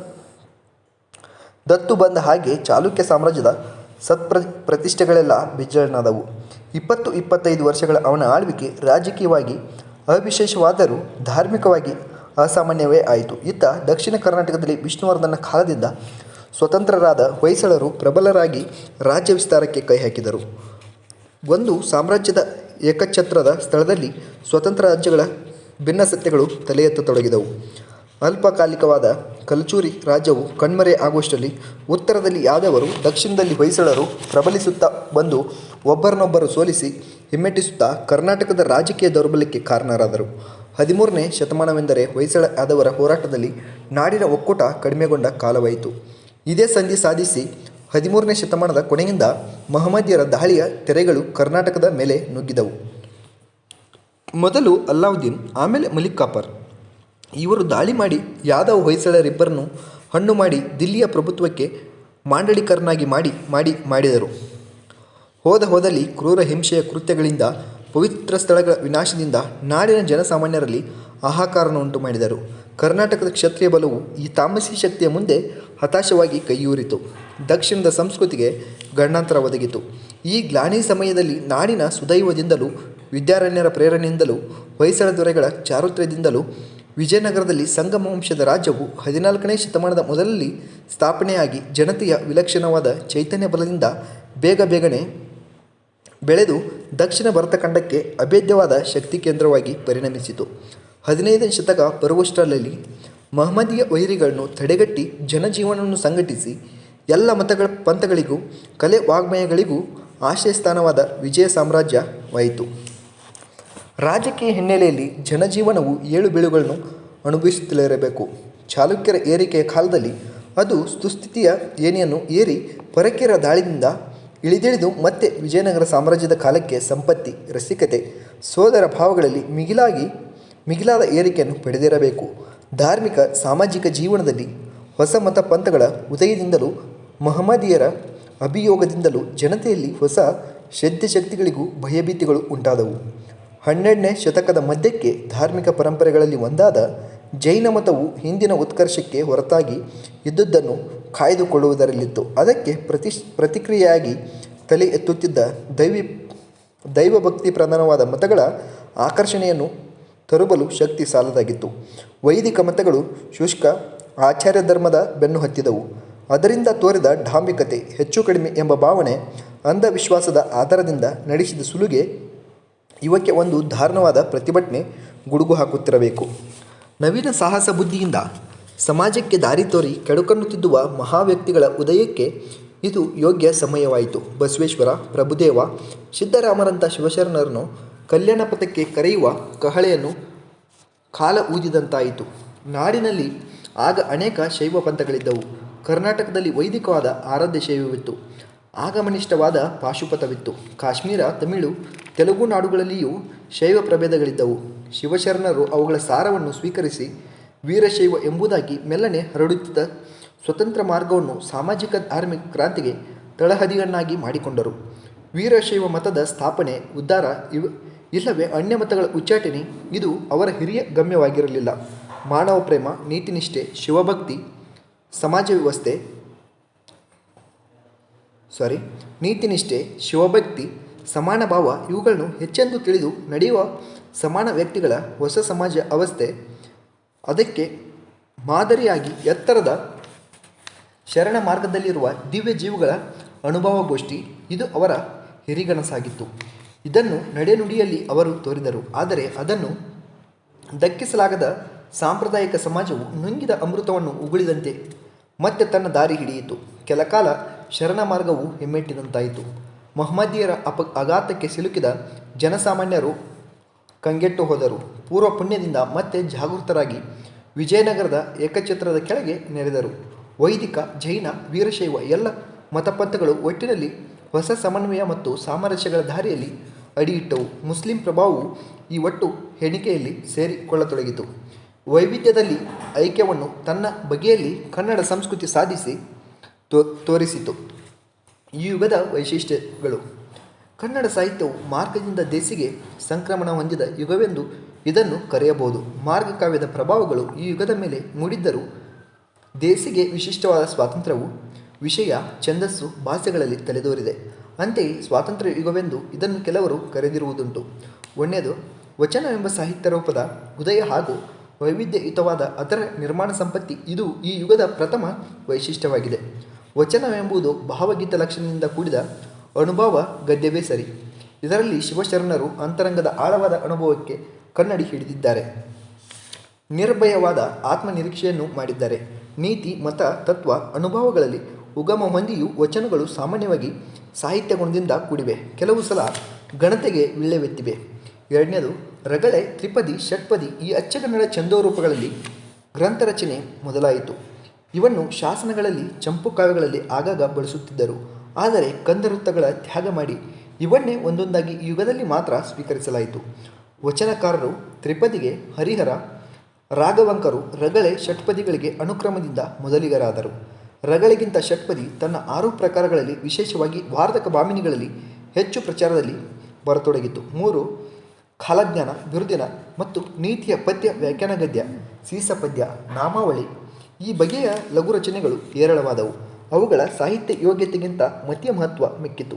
ದತ್ತು ಬಂದ ಹಾಗೆ ಚಾಲುಕ್ಯ ಸಾಮ್ರಾಜ್ಯದ ಸತ್ಪ್ರ ಪ್ರತಿಷ್ಠೆಗಳೆಲ್ಲ ಬಿಜ್ಜಳನಾದವು ಇಪ್ಪತ್ತು ಇಪ್ಪತ್ತೈದು ವರ್ಷಗಳ ಅವನ ಆಳ್ವಿಕೆ ರಾಜಕೀಯವಾಗಿ ಅವಿಶೇಷವಾದರೂ ಧಾರ್ಮಿಕವಾಗಿ ಅಸಾಮಾನ್ಯವೇ ಆಯಿತು. ಇತ್ತ ದಕ್ಷಿಣ ಕರ್ನಾಟಕದಲ್ಲಿ ವಿಷ್ಣುವರ್ಧನ ಕಾಲದಿಂದ ಸ್ವತಂತ್ರರಾದ ಹೊಯ್ಸಳರು ಪ್ರಬಲರಾಗಿ ರಾಜ್ಯ ವಿಸ್ತಾರಕ್ಕೆ ಕೈ ಹಾಕಿದರು. ಒಂದು ಸಾಮ್ರಾಜ್ಯದ ಏಕಛತ್ರದ ಸ್ಥಳದಲ್ಲಿ ಸ್ವತಂತ್ರ ರಾಜ್ಯಗಳ ಭಿನ್ನ ಸತ್ಯಗಳು ತಲೆ ಎತ್ತತೊಡಗಿದವು ಅಲ್ಪಕಾಲಿಕವಾದ ಕಲ್ಚೂರಿ ರಾಜ್ಯವು ಕಣ್ಮರೆ ಆಗುವಷ್ಟರಲ್ಲಿ ಉತ್ತರದಲ್ಲಿ ಯಾದವರು, ದಕ್ಷಿಣದಲ್ಲಿ ಹೊಯ್ಸಳರು ಪ್ರಬಲಿಸುತ್ತಾ ಬಂದು ಒಬ್ಬರನ್ನೊಬ್ಬರು ಸೋಲಿಸಿ ಹಿಮ್ಮೆಟ್ಟಿಸುತ್ತಾ ಕರ್ನಾಟಕದ ರಾಜಕೀಯ ದೌರ್ಬಲ್ಯಕ್ಕೆ ಕಾರಣರಾದರು. ಹದಿಮೂರನೇ ಶತಮಾನವೆಂದರೆ ಹೊಯ್ಸಳ ಯಾದವರ ಹೋರಾಟದಲ್ಲಿ ನಾಡಿನ ಒಕ್ಕೂಟ ಕಡಿಮೆಗೊಂಡ ಕಾಲವಾಯಿತು. ಇದೇ ಸಂಧಿ ಸಾಧಿಸಿ ಹದಿಮೂರನೇ ಶತಮಾನದ ಕೊನೆಯಿಂದ ಮಹಮ್ಮದಿಯರ ದಾಳಿಯ ತೆರೆಗಳು ಕರ್ನಾಟಕದ ಮೇಲೆ ನುಗ್ಗಿದವು. ಮೊದಲು ಅಲ್ಲಾವುದ್ದೀನ್, ಆಮೇಲೆ ಮಲಿಕ್ ಕಾಪರ್. ಇವರು ದಾಳಿ ಮಾಡಿ ಯಾದವ್ ಹೊಯ್ಸಳರಿಬ್ಬರನ್ನು ಹಣ್ಣು ಮಾಡಿ ದಿಲ್ಲಿಯ ಪ್ರಭುತ್ವಕ್ಕೆ ಮಾಂಡಳಿಕರನ್ನಾಗಿ ಮಾಡಿ ಮಾಡಿ ಮಾಡಿದರು. ಹೋದ ಹೋದಲ್ಲಿ ಕ್ರೂರ ಹಿಂಸೆಯ ಕೃತ್ಯಗಳಿಂದ, ಪವಿತ್ರ ಸ್ಥಳಗಳ ವಿನಾಶದಿಂದ ನಾಡಿನ ಜನಸಾಮಾನ್ಯರಲ್ಲಿ ಹಾಹಾಕಾರವನ್ನು ಉಂಟು ಮಾಡಿದರು ಕರ್ನಾಟಕದ ಕ್ಷತ್ರಿಯ ಬಲವು ಈ ತಾಮಸಿ ಶಕ್ತಿಯ ಮುಂದೆ ಹತಾಶವಾಗಿ ಕೈಯೂರಿತು. ದಕ್ಷಿಣದ ಸಂಸ್ಕೃತಿಗೆ ಗಣಾಂತರ ಒದಗಿತು. ಈ ಗ್ಲಾನಿ ಸಮಯದಲ್ಲಿ ನಾಡಿನ ಸುದೈವದಿಂದಲೂ, ವಿದ್ಯಾರಣ್ಯರ ಪ್ರೇರಣೆಯಿಂದಲೂ, ಹೊಯ್ಸಳ ದೊರೆಗಳ ಚಾರುತ್ರ್ಯದಿಂದಲೂ ವಿಜಯನಗರದಲ್ಲಿ ಸಂಗಮ ವಂಶದ ರಾಜ್ಯವು ಹದಿನಾಲ್ಕನೇ ಶತಮಾನದ ಮೊದಲಲ್ಲಿ ಸ್ಥಾಪನೆಯಾಗಿ ಜನತೆಯ ವಿಲಕ್ಷಣವಾದ ಚೈತನ್ಯ ಬಲದಿಂದ ಬೇಗ ಬೇಗನೆ ಬೆಳೆದು ದಕ್ಷಿಣ ಭರತಖಂಡಕ್ಕೆ ಅಭೇದ್ಯವಾದ ಶಕ್ತಿ ಕೇಂದ್ರವಾಗಿ ಪರಿಣಮಿಸಿತು. ಹದಿನೈದನೇ ಶತಕ ಬರುವಷ್ಟರಲ್ಲಿ ಮಹಮ್ಮದಿಯ ವೈರಿಗಳನ್ನು ತಡೆಗಟ್ಟಿ ಜನಜೀವನವನ್ನು ಸಂಘಟಿಸಿ ಎಲ್ಲ ಮತಗಳ ಪಂಥಗಳಿಗೂ, ಕಲೆ ವಾಗ್ಮಯಗಳಿಗೂ ಆಶ್ರಯಸ್ಥಾನವಾದ ವಿಜಯ ಸಾಮ್ರಾಜ್ಯವಾಯಿತು. ರಾಜಕೀಯ ಹಿನ್ನೆಲೆಯಲ್ಲಿ ಜನಜೀವನವು ಏಳು ಬೀಳುಗಳನ್ನು ಅನುಭವಿಸುತ್ತಲಿರಬೇಕು ಚಾಲುಕ್ಯರ ಏರಿಕೆಯ ಕಾಲದಲ್ಲಿ ಅದು ಸುಸ್ಥಿತಿಯ ಏನಿಯನ್ನು ಏರಿ ಪರಕೀಯರ ದಾಳಿಯಿಂದ ಇಳಿದಿಳಿದು ಮತ್ತೆ ವಿಜಯನಗರ ಸಾಮ್ರಾಜ್ಯದ ಕಾಲಕ್ಕೆ ಸಂಪತ್ತಿ, ರಸಿಕತೆ, ಸೋದರ ಭಾವಗಳಲ್ಲಿ ಮಿಗಿಲಾಗಿ ಮಿಗಿಲಾದ ಏರಿಕೆಯನ್ನು ಪಡೆದಿರಬೇಕು. ಧಾರ್ಮಿಕ, ಸಾಮಾಜಿಕ ಜೀವನದಲ್ಲಿ ಹೊಸ ಮತ ಪಂಥಗಳ ಉದಯದಿಂದಲೂ ಮಹಮ್ಮದಿಯರ ಅಭಿಯೋಗದಿಂದಲೂ ಜನತೆಯಲ್ಲಿ ಹೊಸ ಶಕ್ತಿಗಳಿಗೂ ಭಯಭೀತಿಗಳು ಉಂಟಾದವು. ಹನ್ನೆರಡನೇ ಶತಕದ ಮಧ್ಯಕ್ಕೆ ಧಾರ್ಮಿಕ ಪರಂಪರೆಗಳಲ್ಲಿ ಒಂದಾದ ಜೈನ ಮತವು ಹಿಂದಿನ ಉತ್ಕರ್ಷಕ್ಕೆ ಹೊರತಾಗಿ ಇದ್ದುದನ್ನು ಕಾಯ್ದುಕೊಳ್ಳುವುದರಲ್ಲಿತ್ತು. ಅದಕ್ಕೆ ಪ್ರತಿ ಪ್ರತಿಕ್ರಿಯೆಯಾಗಿ ತಲೆ ಎತ್ತುತ್ತಿದ್ದ ದೈವಿ, ದೈವಭಕ್ತಿ ಪ್ರಧಾನವಾದ ಮತಗಳ ಆಕರ್ಷಣೆಯನ್ನು ತರುಬಲು ಶಕ್ತಿ ಸಾಲದಾಗಿತ್ತು. ವೈದಿಕ ಮತಗಳು ಶುಷ್ಕ, ಆಚಾರ್ಯ ಧರ್ಮದ ಬೆನ್ನು ಹತ್ತಿದವು. ಅದರಿಂದ ತೋರಿದ ಡಾಂಬಿಕತೆ ಹೆಚ್ಚು ಕಡಿಮೆ ಎಂಬ ಭಾವನೆ ಅಂಧವಿಶ್ವಾಸದ ಆಧಾರದಿಂದ ನಡೆಸಿದ ಸುಲುಗೆ ಇವಕ್ಕೆ ಒಂದು ದಾರುಣವಾದ ಪ್ರತಿಭಟನೆ ಗುಡುಗು ಹಾಕುತ್ತಿರಬೇಕು. ನವೀನ ಸಾಹಸ ಬುದ್ಧಿಯಿಂದ ಸಮಾಜಕ್ಕೆ ದಾರಿ ತೋರಿ ಕೆಡುಕನ್ನು ತಿದ್ದುವ ಮಹಾವ್ಯಕ್ತಿಗಳ ಉದಯಕ್ಕೆ ಇದು ಯೋಗ್ಯ ಸಮಯವಾಯಿತು. ಬಸವೇಶ್ವರ, ಪ್ರಭುದೇವ, ಸಿದ್ದರಾಮರಂಥ ಶಿವಶರಣರನ್ನು ಕಲ್ಯಾಣ ಪಥಕ್ಕೆ ಕರೆಯುವ ಕಹಳೆಯನ್ನು ಕಾಲ ಊದಿದಂತಾಯಿತು. ನಾಡಿನಲ್ಲಿ ಆಗ ಅನೇಕ ಶೈವ ಪಂಥಗಳಿದ್ದವು. ಕರ್ನಾಟಕದಲ್ಲಿ ವೈದಿಕವಾದ ಆರಾಧ್ಯ ಶೈವವಿತ್ತು. ಆಗಮನಿಷ್ಠವಾದ ಪಾಶುಪಥವಿತ್ತು. ಕಾಶ್ಮೀರ, ತಮಿಳು, ತೆಲುಗು ನಾಡುಗಳಲ್ಲಿಯೂ ಶೈವ ಪ್ರಭೇದಗಳಿದ್ದವು. ಶಿವಶರಣರು ಅವುಗಳ ಸಾರವನ್ನು ಸ್ವೀಕರಿಸಿ ವೀರಶೈವ ಎಂಬುದಾಗಿ ಮೆಲ್ಲನೆ ಹರಡುತ್ತಿದ್ದ ಸ್ವತಂತ್ರ ಮಾರ್ಗವನ್ನು ಸಾಮಾಜಿಕ, ಧಾರ್ಮಿಕ ಕ್ರಾಂತಿಗೆ ತಳಹದಿಯನ್ನಾಗಿ ಮಾಡಿಕೊಂಡರು. ವೀರಶೈವ ಮತದ ಸ್ಥಾಪನೆ, ಉದ್ಧಾರ ಇವ, ಇಲ್ಲವೇ ಅನ್ಯ ಮತಗಳ ಉಚ್ಚಾಟನೆ, ಇದು ಅವರ ಹಿರಿಯ ಗಮ್ಯವಾಗಿರಲಿಲ್ಲ. ಮಾನವ ಪ್ರೇಮ, ನೀತಿನಿಷ್ಠೆ, ಶಿವಭಕ್ತಿ, ಸಮಾಜ ವ್ಯವಸ್ಥೆ ಸಾರಿ, ನೀತಿನಿಷ್ಠೆ, ಶಿವಭಕ್ತಿ, ಸಮಾನ ಭಾವ ಇವುಗಳನ್ನು ಹೆಚ್ಚೆಂದು ತಿಳಿದು ನಡೆಯುವ ಸಮಾನ ವ್ಯಕ್ತಿಗಳ ಹೊಸ ಸಮಾಜ ಅವಸ್ಥೆ, ಅದಕ್ಕೆ ಮಾದರಿಯಾಗಿ ಎತ್ತರದ ಶರಣ ಮಾರ್ಗದಲ್ಲಿರುವ ದಿವ್ಯ ಜೀವಗಳ ಅನುಭವಗೋಷ್ಠಿ ಇದು ಅವರ ಹಿರಿಗನಸಾಗಿತ್ತು. ಇದನ್ನು ನಡೆನುಡಿಯಲ್ಲಿ ಅವರು ತೋರಿದರು, ಆದರೆ ಅದನ್ನು ದಕ್ಕಿಸಲಾಗದ ಸಾಂಪ್ರದಾಯಿಕ ಸಮಾಜವು ನುಂಗಿದ ಅಮೃತವನ್ನು ಉಗುಳಿದಂತೆ ಮತ್ತೆ ತನ್ನ ದಾರಿ ಹಿಡಿಯಿತು. ಕೆಲಕಾಲ ಶರಣ ಮಾರ್ಗವು ಹಿಮ್ಮೆಟ್ಟಿದಂತಾಯಿತು. ಮೊಹಮ್ಮದಿಯರ ಅಪ ಆಘಾತಕ್ಕೆ ಸಿಲುಕಿದ ಜನಸಾಮಾನ್ಯರು ಕಂಗೆಟ್ಟು ಹೋದರು. ಪೂರ್ವ ಪುಣ್ಯದಿಂದ ಮತ್ತೆ ಜಾಗೃತರಾಗಿ ವಿಜಯನಗರದ ಏಕಚಿತ್ರದ ಕೆಳಗೆ ನೆರೆದರು. ವೈದಿಕ, ಜೈನ, ವೀರಶೈವ ಎಲ್ಲ ಮತಪಂಥಗಳು ಒಟ್ಟಿನಲ್ಲಿ ಹೊಸ ಸಮನ್ವಯ ಮತ್ತು ಸಾಮರಸ್ಯಗಳ ದಾರಿಯಲ್ಲಿ ಅಡಿಯಿಟ್ಟವು. ಮುಸ್ಲಿಂ ಪ್ರಭಾವವು ಈ ಒಟ್ಟು ಹೆಣಿಕೆಯಲ್ಲಿ ಸೇರಿಕೊಳ್ಳತೊಡಗಿತು. ವೈವಿಧ್ಯದಲ್ಲಿ ಐಕ್ಯವನ್ನು ತನ್ನ ಬಗೆಯಲ್ಲಿ ಕನ್ನಡ ಸಂಸ್ಕೃತಿ ಸಾಧಿಸಿ ತೋರಿಸಿತು. ಈ ಯುಗದ ವೈಶಿಷ್ಟ್ಯಗಳು. ಕನ್ನಡ ಸಾಹಿತ್ಯವು ಮಾರ್ಗದಿಂದ ದೇಸಿಗೆ ಸಂಕ್ರಮಣ ಹೊಂದಿದ ಯುಗವೆಂದು ಇದನ್ನು ಕರೆಯಬಹುದು. ಮಾರ್ಗ ಕಾವ್ಯದ ಪ್ರಭಾವಗಳು ಈ ಯುಗದ ಮೇಲೆ ಮೂಡಿದ್ದರೂ ದೇಸಿಗೆ ವಿಶಿಷ್ಟವಾದ ಸ್ವಾತಂತ್ರ್ಯವು ವಿಷಯ, ಛಂದಸ್ಸು ಭಾಷೆಗಳಲ್ಲಿ ತಲೆದೋರಿದೆ. ಅಂತೆಯೇ ಸ್ವಾತಂತ್ರ್ಯ ಯುಗವೆಂದು ಇದನ್ನು ಕೆಲವರು ಕರೆದಿರುವುದುಂಟು. ವಚನ ವಚನವೆಂಬ ಸಾಹಿತ್ಯ ರೂಪದ ಉದಯ ಹಾಗೂ ವೈವಿಧ್ಯಯುತವಾದ ಅದರ ನಿರ್ಮಾಣ ಸಂಪತ್ತಿ ಇದು ಈ ಯುಗದ ಪ್ರಥಮ ವೈಶಿಷ್ಟ್ಯವಾಗಿದೆ. ವಚನವೆಂಬುದು ಭಾವಗೀತ ಲಕ್ಷಣದಿಂದ ಕೂಡಿದ ಅನುಭವ ಗದ್ಯವೇ ಸರಿ. ಇದರಲ್ಲಿ ಶಿವಶರಣರು ಅಂತರಂಗದ ಆಳವಾದ ಅನುಭವಕ್ಕೆ ಕನ್ನಡಿ ಹಿಡಿದಿದ್ದಾರೆ. ನಿರ್ಭಯವಾದ ಆತ್ಮನಿರೀಕ್ಷೆಯನ್ನು ಮಾಡಿದ್ದಾರೆ. ನೀತಿ, ಮತ, ತತ್ವ, ಅನುಭವಗಳಲ್ಲಿ ಉಗಮ ಹೊಂದಿಯೂ ವಚನಗಳು ಸಾಮಾನ್ಯವಾಗಿ ಸಾಹಿತ್ಯ ಗುಣದಿಂದ ಕೂಡಿವೆ. ಕೆಲವು ಸಲ ಗಣತೆಗೆ ವಿಳ್ಳೆವೆತ್ತಿವೆ. ಎರಡನೇದು, ರಗಳೆ, ತ್ರಿಪದಿ, ಷಟ್ಪದಿ ಈ ಅಚ್ಚಗನ್ನಡ ಗ್ರಂಥ ರಚನೆ ಮೊದಲಾಯಿತು. ಇವನ್ನು ಶಾಸನಗಳಲ್ಲಿ, ಚಂಪು ಕಾವ್ಯಗಳಲ್ಲಿ ಆಗಾಗ ಬಳಸುತ್ತಿದ್ದರು. ಆದರೆ ಕಂದವೃತ್ತಗಳ ತ್ಯಾಗ ಮಾಡಿ ಇವನ್ನೇ ಒಂದೊಂದಾಗಿ ಯುಗದಲ್ಲಿ ಮಾತ್ರ ಸ್ವೀಕರಿಸಲಾಯಿತು. ವಚನಕಾರರು ತ್ರಿಪದಿಗೆ ಹರಿಹರ, ರಾಘವಂಕರು ರಗಳೆ ಷಟ್ಪದಿಗಳಿಗೆ ಅನುಕ್ರಮದಿಂದ ಮೊದಲಿಗರಾದರು. ರಗಳಿಗಿಂತ ಷಟ್ಪದಿ ತನ್ನ ಆರು ಪ್ರಕಾರಗಳಲ್ಲಿ ವಿಶೇಷವಾಗಿ ವಾರ್ಧಕ ಬಾಮಿನಿಗಳಲ್ಲಿ ಹೆಚ್ಚು ಪ್ರಚಾರದಲ್ಲಿ ಬರತೊಡಗಿತು. ಮೂರು, ಕಾಲಜ್ಞಾನ, ಬಿರುದಿನ ಮತ್ತು ನೀತಿಯ ಪದ್ಯ ವ್ಯಾಖ್ಯಾನ ಗದ್ಯ ಸೀಸ ಪದ್ಯ ನಾಮಾವಳಿ. ಈ ಬಗೆಯ ಲಘು ರಚನೆಗಳು ಹೇರಳವಾದವು. ಅವುಗಳ ಸಾಹಿತ್ಯ ಯೋಗ್ಯತೆಗಿಂತ ಮತಿಯ ಮಹತ್ವ ಮಿಕ್ಕಿತು.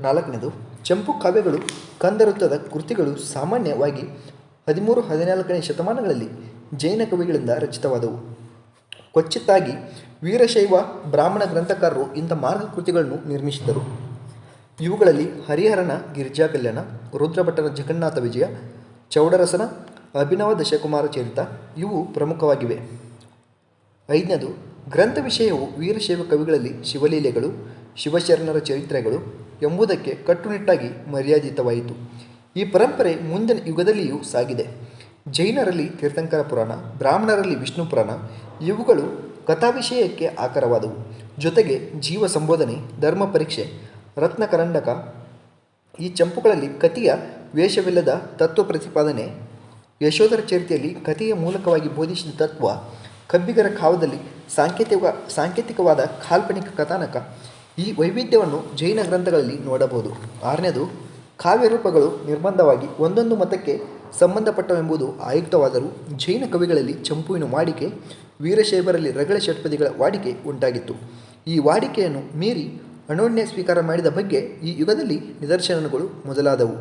ನಾಲ್ಕನೇದು, ಚಂಪು ಕಾವ್ಯಗಳು ಕಂದರುತ್ತದ ಕೃತಿಗಳು ಸಾಮಾನ್ಯವಾಗಿ ಹದಿಮೂರು, ಹದಿನಾಲ್ಕನೇ ಶತಮಾನಗಳಲ್ಲಿ ಜೈನ ಕವಿಗಳಿಂದ ರಚಿತವಾದವು. ಕೊಚ್ಚಿತ್ತಾಗಿ ವೀರಶೈವ ಬ್ರಾಹ್ಮಣ ಗ್ರಂಥಕಾರರು ಇಂಥ ಮಾರ್ಗ ಕೃತಿಗಳನ್ನು ನಿರ್ಮಿಸಿದರು ಇವುಗಳಲ್ಲಿ ಹರಿಹರನ ಗಿರಿಜಾ ಕಲ್ಯಾಣ ರುದ್ರಭಟ್ಟನ ಜಗನ್ನಾಥ ವಿಜಯ, ಚೌಡರಸನ ಅಭಿನವ ದಶಕುಮಾರ ಚರಿತ ಇವು ಪ್ರಮುಖವಾಗಿವೆ. ಐದನೇದು, ಗ್ರಂಥ ವಿಷಯವು ವೀರಶೈವ ಕವಿಗಳಲ್ಲಿ ಶಿವಲೀಲೆಗಳು, ಶಿವಶರಣರ ಚರಿತ್ರೆಗಳು ಎಂಬುದಕ್ಕೆ ಕಟ್ಟುನಿಟ್ಟಾಗಿ ಮರ್ಯಾದಿತವಾಯಿತು. ಈ ಪರಂಪರೆ ಮುಂದಿನ ಯುಗದಲ್ಲಿಯೂ ಸಾಗಿದೆ. ಜೈನರಲ್ಲಿ ತೀರ್ಥಂಕರ ಪುರಾಣ, ಬ್ರಾಹ್ಮಣರಲ್ಲಿ ವಿಷ್ಣು ಪುರಾಣ, ಇವುಗಳು ಕಥಾವಿಷಯಕ್ಕೆ ಆಕರವಾದವು. ಜೊತೆಗೆ ಜೀವ ಸಂಬೋಧನೆ, ಧರ್ಮ ಪರೀಕ್ಷೆ ರತ್ನಕರಂಡಕ ಈ ಚಂಪುಗಳಲ್ಲಿ ಕತಿಯ ವೇಷವಿಲ್ಲದ ತತ್ವ ಪ್ರತಿಪಾದನೆ, ಯಶೋಧರ ಚರಿತೆಯಲ್ಲಿ ಕಥೆಯ ಮೂಲಕವಾಗಿ ಬೋಧಿಸಿದ ತತ್ವ ಕಬ್ಬಿಗರ ಕಾವದಲ್ಲಿ ಸಾಂಕೇತಿಕ, ಸಾಂಕೇತಿಕವಾದ ಕಾಲ್ಪನಿಕ ಕಥಾನಕ ಈ ವೈವಿಧ್ಯವನ್ನು ಜೈನ ಗ್ರಂಥಗಳಲ್ಲಿ ನೋಡಬಹುದು. ಆರನೇದು, ಕಾವ್ಯ ರೂಪಗಳು ನಿರ್ಬಂಧವಾಗಿ ಒಂದೊಂದು ಮತಕ್ಕೆ ಸಂಬಂಧಪಟ್ಟವೆಂಬುದು ಆಯುಕ್ತವಾದರೂ ಜೈನ ಕವಿಗಳಲ್ಲಿ ಚಂಪುವಿನ ವಾಡಿಕೆ, ವೀರಶೈವರಲ್ಲಿ ರಗಳ ಷಟ್ಪದಿಗಳ ವಾಡಿಕೆ ಉಂಟಾಗಿತ್ತು. ಈ ವಾಡಿಕೆಯನ್ನು ಮೀರಿ ಅನೋನ್ಯ ಸ್ವೀಕಾರ ಮಾಡಿದ ಬಗ್ಗೆ ಈ ಯುಗದಲ್ಲಿ ನಿದರ್ಶನಗಳು ಮೊದಲಾದವು.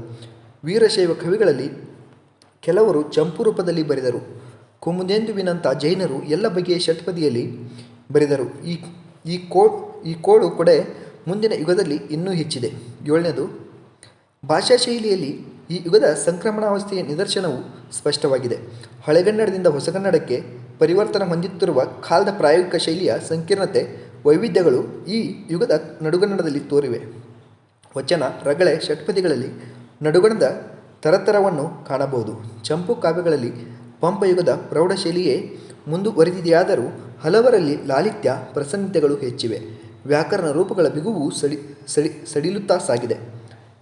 ವೀರಶೈವ ಕವಿಗಳಲ್ಲಿ ಕೆಲವರು ಚಂಪು ರೂಪದಲ್ಲಿ ಬರೆದರು. ಕುಮುದೇಂದುವಿನಂಥ ಜೈನರು ಎಲ್ಲ ಬಗೆಯ ಷಟ್ಪದಿಯಲ್ಲಿ ಬರೆದರು. ಈ ಈ ಕೋ, ಈ ಕೋಡು ಕೊಡೆ ಮುಂದಿನ ಯುಗದಲ್ಲಿ ಇನ್ನೂ ಹೆಚ್ಚಿದೆ. ಏಳನೇದು, ಭಾಷಾ ಶೈಲಿಯಲ್ಲಿ ಈ ಯುಗದ ಸಂಕ್ರಮಣಾವಸ್ಥೆಯ ನಿದರ್ಶನವು ಸ್ಪಷ್ಟವಾಗಿದೆ. ಹಳೆಗನ್ನಡದಿಂದ ಹೊಸಗನ್ನಡಕ್ಕೆ ಪರಿವರ್ತನೆ ಹೊಂದುತ್ತಿರುವ ಕಾಲದ ಪ್ರಾಯೋಗಿಕ ಶೈಲಿಯ ಸಂಕೀರ್ಣತೆ, ವೈವಿಧ್ಯಗಳು ಈ ಯುಗದ ನಡುಗನ್ನಡದಲ್ಲಿ ತೋರಿವೆ. ವಚನ, ರಗಳೆ, ಷಟ್ಪದಿಗಳಲ್ಲಿ ನಡುಗಣದ ತರತರವನ್ನು ಕಾಣಬಹುದು. ಚಂಪು ಕಾವ್ಯಗಳಲ್ಲಿ ಪಂಪಯುಗದ ಪ್ರೌಢಶೈಲಿಯೇ ಮುಂದುವರೆದಿದೆಯಾದರೂ ಹಲವರಲ್ಲಿ ಲಾಲಿತ್ಯ ಪ್ರಸನ್ನತೆಗಳು ಹೆಚ್ಚಿವೆ. ವ್ಯಾಕರಣ ರೂಪಗಳ ಬಿಗುವು ಸಡಿ ಸಡಿ, ಸಡಿಲುತ್ತಾ ಸಾಗಿದೆ.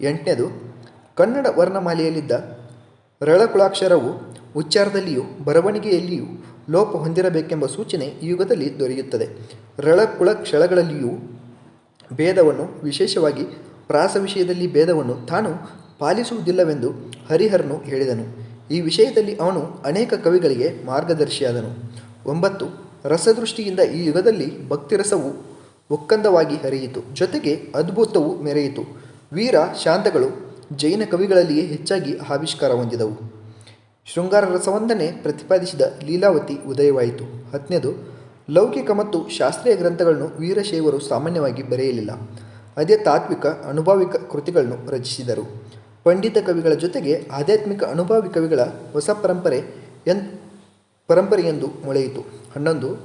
ಎಂಟನೇದು, ಕನ್ನಡ ವರ್ಣಮಾಲೆಯಲ್ಲಿದ್ದ ರಳಕುಳಾಕ್ಷರವು ಉಚ್ಚಾರದಲ್ಲಿಯೂ ಬರವಣಿಗೆಯಲ್ಲಿಯೂ ಲೋಪ ಹೊಂದಿರಬೇಕೆಂಬ ಸೂಚನೆ ಈ ಯುಗದಲ್ಲಿ ದೊರೆಯುತ್ತದೆ. ರಳಕುಳ ಕ್ಷಳಗಳಲ್ಲಿಯೂ ಭೇದವನ್ನು, ವಿಶೇಷವಾಗಿ ಪ್ರಾಸ ವಿಷಯದಲ್ಲಿ ಭೇದವನ್ನು ತಾನು ಪಾಲಿಸುವುದಿಲ್ಲವೆಂದು ಹರಿಹರನು ಹೇಳಿದನು. ಈ ವಿಷಯದಲ್ಲಿ ಅವನು ಅನೇಕ ಕವಿಗಳಿಗೆ ಮಾರ್ಗದರ್ಶಿಯಾದನು. ಒಂಬತ್ತು, ರಸದೃಷ್ಟಿಯಿಂದ ಈ ಯುಗದಲ್ಲಿ ಭಕ್ತಿರಸವು ಒಕ್ಕಂದವಾಗಿ ಹರಿಯಿತು. ಜೊತೆಗೆ ಅದ್ಭುತವು ಮೆರೆಯಿತು. ವೀರ ಶಾಂತಗಳು ಜೈನ ಕವಿಗಳಲ್ಲಿಯೇ ಹೆಚ್ಚಾಗಿ ಆವಿಷ್ಕಾರ ಹೊಂದಿದವು. ಶೃಂಗಾರ ರಸವೊಂದನೆ ಪ್ರತಿಪಾದಿಸಿದ ಲೀಲಾವತಿ ಉದಯವಾಯಿತು. ಹತ್ತನೇದು, ಲೌಕಿಕ ಮತ್ತು ಶಾಸ್ತ್ರೀಯ ಗ್ರಂಥಗಳನ್ನು ವೀರಶೈವರು ಸಾಮಾನ್ಯವಾಗಿ ಬರೆಯಲಿಲ್ಲ. ಅದೇ ತಾತ್ವಿಕ, ಅನುಭಾವಿಕ ಕೃತಿಗಳನ್ನು ರಚಿಸಿದರು. ಪಂಡಿತ ಕವಿಗಳ ಜೊತೆಗೆ ಆಧ್ಯಾತ್ಮಿಕ ಅನುಭಾವಿ ಕವಿಗಳ ಹೊಸ ಪರಂಪರೆ ಎನ್ ಪರಂಪರೆಯೆಂದು ಮೊಳೆಯಿತು. ಹನ್ನೊಂದು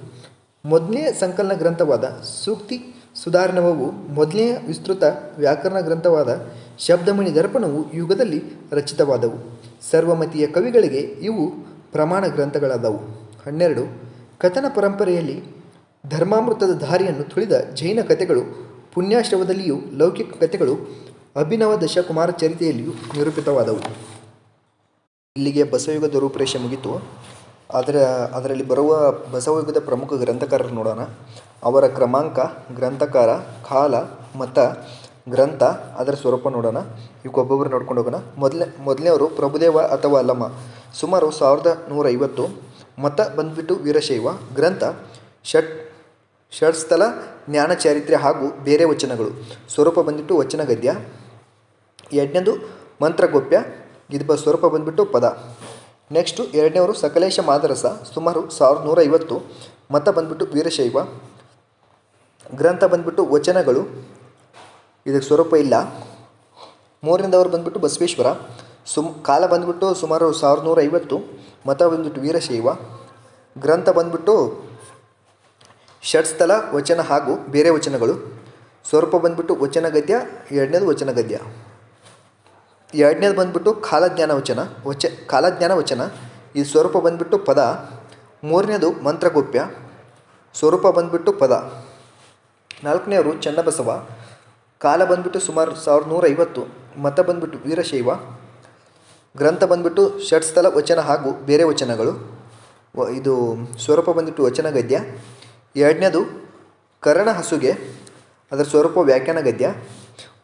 ಮೊದಲನೆಯ ಸಂಕಲನ ಗ್ರಂಥವಾದ ಸೂಕ್ತಿ ಸುಧಾರಣವವು ಮೊದಲನೆಯ ವಿಸ್ತೃತ ವ್ಯಾಕರಣ ಗ್ರಂಥವಾದ ಶಬ್ದಮಣಿ ದರ್ಪಣವು ಯುಗದಲ್ಲಿ ರಚಿತವಾದವು. ಸರ್ವಮತಿಯ ಕವಿಗಳಿಗೆ ಇವು ಪ್ರಮಾಣ ಗ್ರಂಥಗಳಾದವು. ಹನ್ನೆರಡು, ಕಥನ ಪರಂಪರೆಯಲ್ಲಿ ಧರ್ಮಾಮೃತದ ದಾರಿಯನ್ನು ತುಳಿದ ಜೈನ ಕಥೆಗಳು, ಪುಣ್ಯಾಶ್ರವದಲ್ಲಿಯೂ ಲೌಕಿಕ ಕಥೆಗಳು ಅಭಿನವ ದಶಕುಮಾರ ಚರಿತೆಯಲ್ಲಿಯೂ ನಿರೂಪಿತವಾದವು. ಇಲ್ಲಿಗೆ ಬಸವಯುಗದ ರೂಪರೇಷೆ ಮುಗಿತು. ಅದರ ಅದರಲ್ಲಿ ಬರುವ ಬಸವಯುಗದ ಪ್ರಮುಖ ಗ್ರಂಥಕಾರರು ನೋಡೋಣ. ಅವರ ಕ್ರಮಾಂಕ, ಗ್ರಂಥಕಾರ, ಕಾಲ ಮತ ಗ್ರಂಥ ಅದರ ಸ್ವರೂಪ ನೋಡೋಣ. ಇವಕ್ಕೊಬ್ಬೊಬ್ಬರು ನೋಡ್ಕೊಂಡು ಹೋಗೋಣ. ಮೊದಲನೇ ಅವರು ಪ್ರಭುದೇವ ಅಥವಾ ಅಲ್ಲಮ್ಮ ಸುಮಾರು ಸಾವಿರದ ನೂರ ಐವತ್ತು ಮತ ಬಂದ್ಬಿಟ್ಟು ವೀರಶೈವ, ಗ್ರಂಥ, ಷಟ್, ಷಟ್ಸ್ಥಲ ಜ್ಞಾನ ಚಾರಿತ್ರ್ಯ ಹಾಗೂ ಬೇರೆ ವಚನಗಳು. ಸ್ವರೂಪ ಬಂದ್ಬಿಟ್ಟು ವಚನ ಗದ್ಯ ಎರಡನೇದು ಮಂತ್ರಗೋಪ್ಯ. ಇದು ಬ ಸ್ವರೂಪ ಬಂದ್ಬಿಟ್ಟು ಪದ. ನೆಕ್ಸ್ಟು ಎರಡನೇವರು ಸಕಲೇಶ ಮಾದರಸ, ಸುಮಾರು ಸಾವಿರದ ನೂರ ಐವತ್ತು ಮತ ಬಂದ್ಬಿಟ್ಟು ವೀರಶೈವ. ಗ್ರಂಥ ಬಂದ್ಬಿಟ್ಟು ವಚನಗಳು. ಇದಕ್ಕೆ ಸ್ವರೂಪ ಇಲ್ಲ. ಮೂರನೇದವರು ಬಂದ್ಬಿಟ್ಟು ಬಸವೇಶ್ವರ. ಸುಮ್ ಕಾಲ ಬಂದ್ಬಿಟ್ಟು ಸುಮಾರು ಸಾವಿರದ ನೂರ ಐವತ್ತು ಮತ ಬಂದ್ಬಿಟ್ಟು ವೀರಶೈವ. ಗ್ರಂಥ ಬಂದ್ಬಿಟ್ಟು ಷಟ್ಸ್ಥಲ, ವಚನ ಹಾಗೂ ಬೇರೆ ವಚನಗಳು. ಸ್ವರೂಪ ಬಂದ್ಬಿಟ್ಟು ವಚನ ಗದ್ಯ ಎರಡನೇದು ವಚನ ಗದ್ಯ ಎರಡನೇದು ಬಂದ್ಬಿಟ್ಟು ಕಾಲಜ್ಞಾನ ವಚನ ವಚ ಕಾಲಜ್ಞಾನ ವಚನ ಈ ಸ್ವರೂಪ ಬಂದ್ಬಿಟ್ಟು ಪದ. ಮೂರನೇದು ಮಂತ್ರಗೋಪ್ಯ, ಸ್ವರೂಪ ಬಂದ್ಬಿಟ್ಟು ಪದ. ನಾಲ್ಕನೇವರು ಚನ್ನಬಸವ, ಕಾಲ ಬಂದ್ಬಿಟ್ಟು ಸುಮಾರು ಸಾವಿರದ ನೂರ ಐವತ್ತು ಮತ ಬಂದ್ಬಿಟ್ಟು ವೀರಶೈವ, ಗ್ರಂಥ ಬಂದ್ಬಿಟ್ಟು ಷಟ್ಸ್ಥಲ ವಚನ ಹಾಗೂ ಬೇರೆ ವಚನಗಳು. ಇದು ಸ್ವರೂಪ ಬಂದ್ಬಿಟ್ಟು ವಚನ ಗದ್ಯ ಎರಡನೇದು ಕರಣ ಹಸುಗೆ ಅದರ ಸ್ವರೂಪ ವ್ಯಾಖ್ಯಾನ ಗದ್ಯ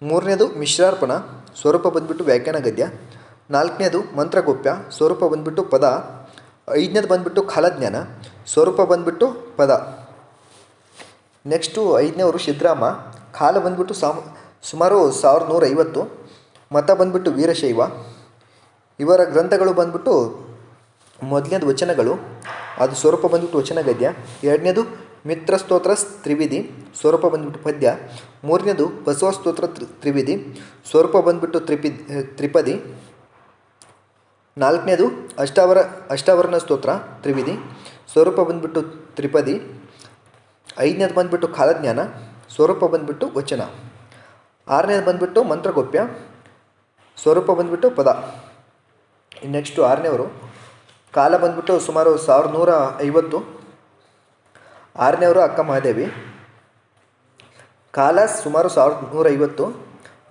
ಮೂರನೇದು ಮಿಶ್ರಾರ್ಪಣ ಸ್ವರೂಪ ಬಂದ್ಬಿಟ್ಟು ವ್ಯಾಖ್ಯಾನ ಗದ್ಯ. ನಾಲ್ಕನೇದು ಮಂತ್ರಗೋಪ್ಯ, ಸ್ವರೂಪ ಬಂದ್ಬಿಟ್ಟು ಪದ. ಐದನೇದು ಬಂದ್ಬಿಟ್ಟು ಕಾಲಜ್ಞಾನ ಸ್ವರೂಪ ಬಂದ್ಬಿಟ್ಟು ಪದ. ನೆಕ್ಸ್ಟು ಐದನೇವರು ಸಿದ್ರಾಮ ಕಾಲ ಬಂದ್ಬಿಟ್ಟು ಸಾಮ್, ಸುಮಾರು ಸಾವಿರದ ನೂರ ಐವತ್ತು ಮತ ಬಂದ್ಬಿಟ್ಟು ವೀರಶೈವ. ಇವರ ಗ್ರಂಥಗಳು ಬಂದ್ಬಿಟ್ಟು ಮೊದಲನೇದು ವಚನಗಳು. ಅದು ಸ್ವರೂಪ ಬಂದ್ಬಿಟ್ಟು ವಚನ ಗದ್ಯ ಎರಡನೇದು ಮಿತ್ರ ಸ್ತೋತ್ರ ತ್ರಿವಿಧಿ, ಸ್ವರೂಪ ಬಂದ್ಬಿಟ್ಟು ಪದ್ಯ. ಮೂರನೇದು ಬಸವ ಸ್ತೋತ್ರ ತ್ರಿ- ತ್ರಿವಿಧಿ, ಸ್ವರೂಪ ಬಂದ್ಬಿಟ್ಟು ತ್ರಿಪಿ, ತ್ರಿಪದಿ. ನಾಲ್ಕನೇದು ಅಷ್ಟಾವರ, ಅಷ್ಟಾವರಣ ಸ್ತೋತ್ರ ತ್ರಿವಿಧಿ, ಸ್ವರೂಪ ಬಂದ್ಬಿಟ್ಟು ತ್ರಿಪದಿ. ಐದನೇದು ಬಂದ್ಬಿಟ್ಟು ಕಾಲಜ್ಞಾನ, ಸ್ವರೂಪ ಬಂದ್ಬಿಟ್ಟು ವಚನ. ಆರನೇದು ಬಂದ್ಬಿಟ್ಟು ಮಂತ್ರಗೋಪ್ಯ, ಸ್ವರೂಪ ಬಂದ್ಬಿಟ್ಟು ಪದ. ನೆಕ್ಸ್ಟು ಆರನೇವರು, ಕಾಲ ಬಂದ್ಬಿಟ್ಟು ಸುಮಾರು ಸಾವಿರದ ನೂರ ಐವತ್ತು. ಆರನೇವರು ಅಕ್ಕ ಮಹಾದೇವಿ. ಕಾಲ ಸುಮಾರು ಸಾವಿರದ ನೂರ ಐವತ್ತು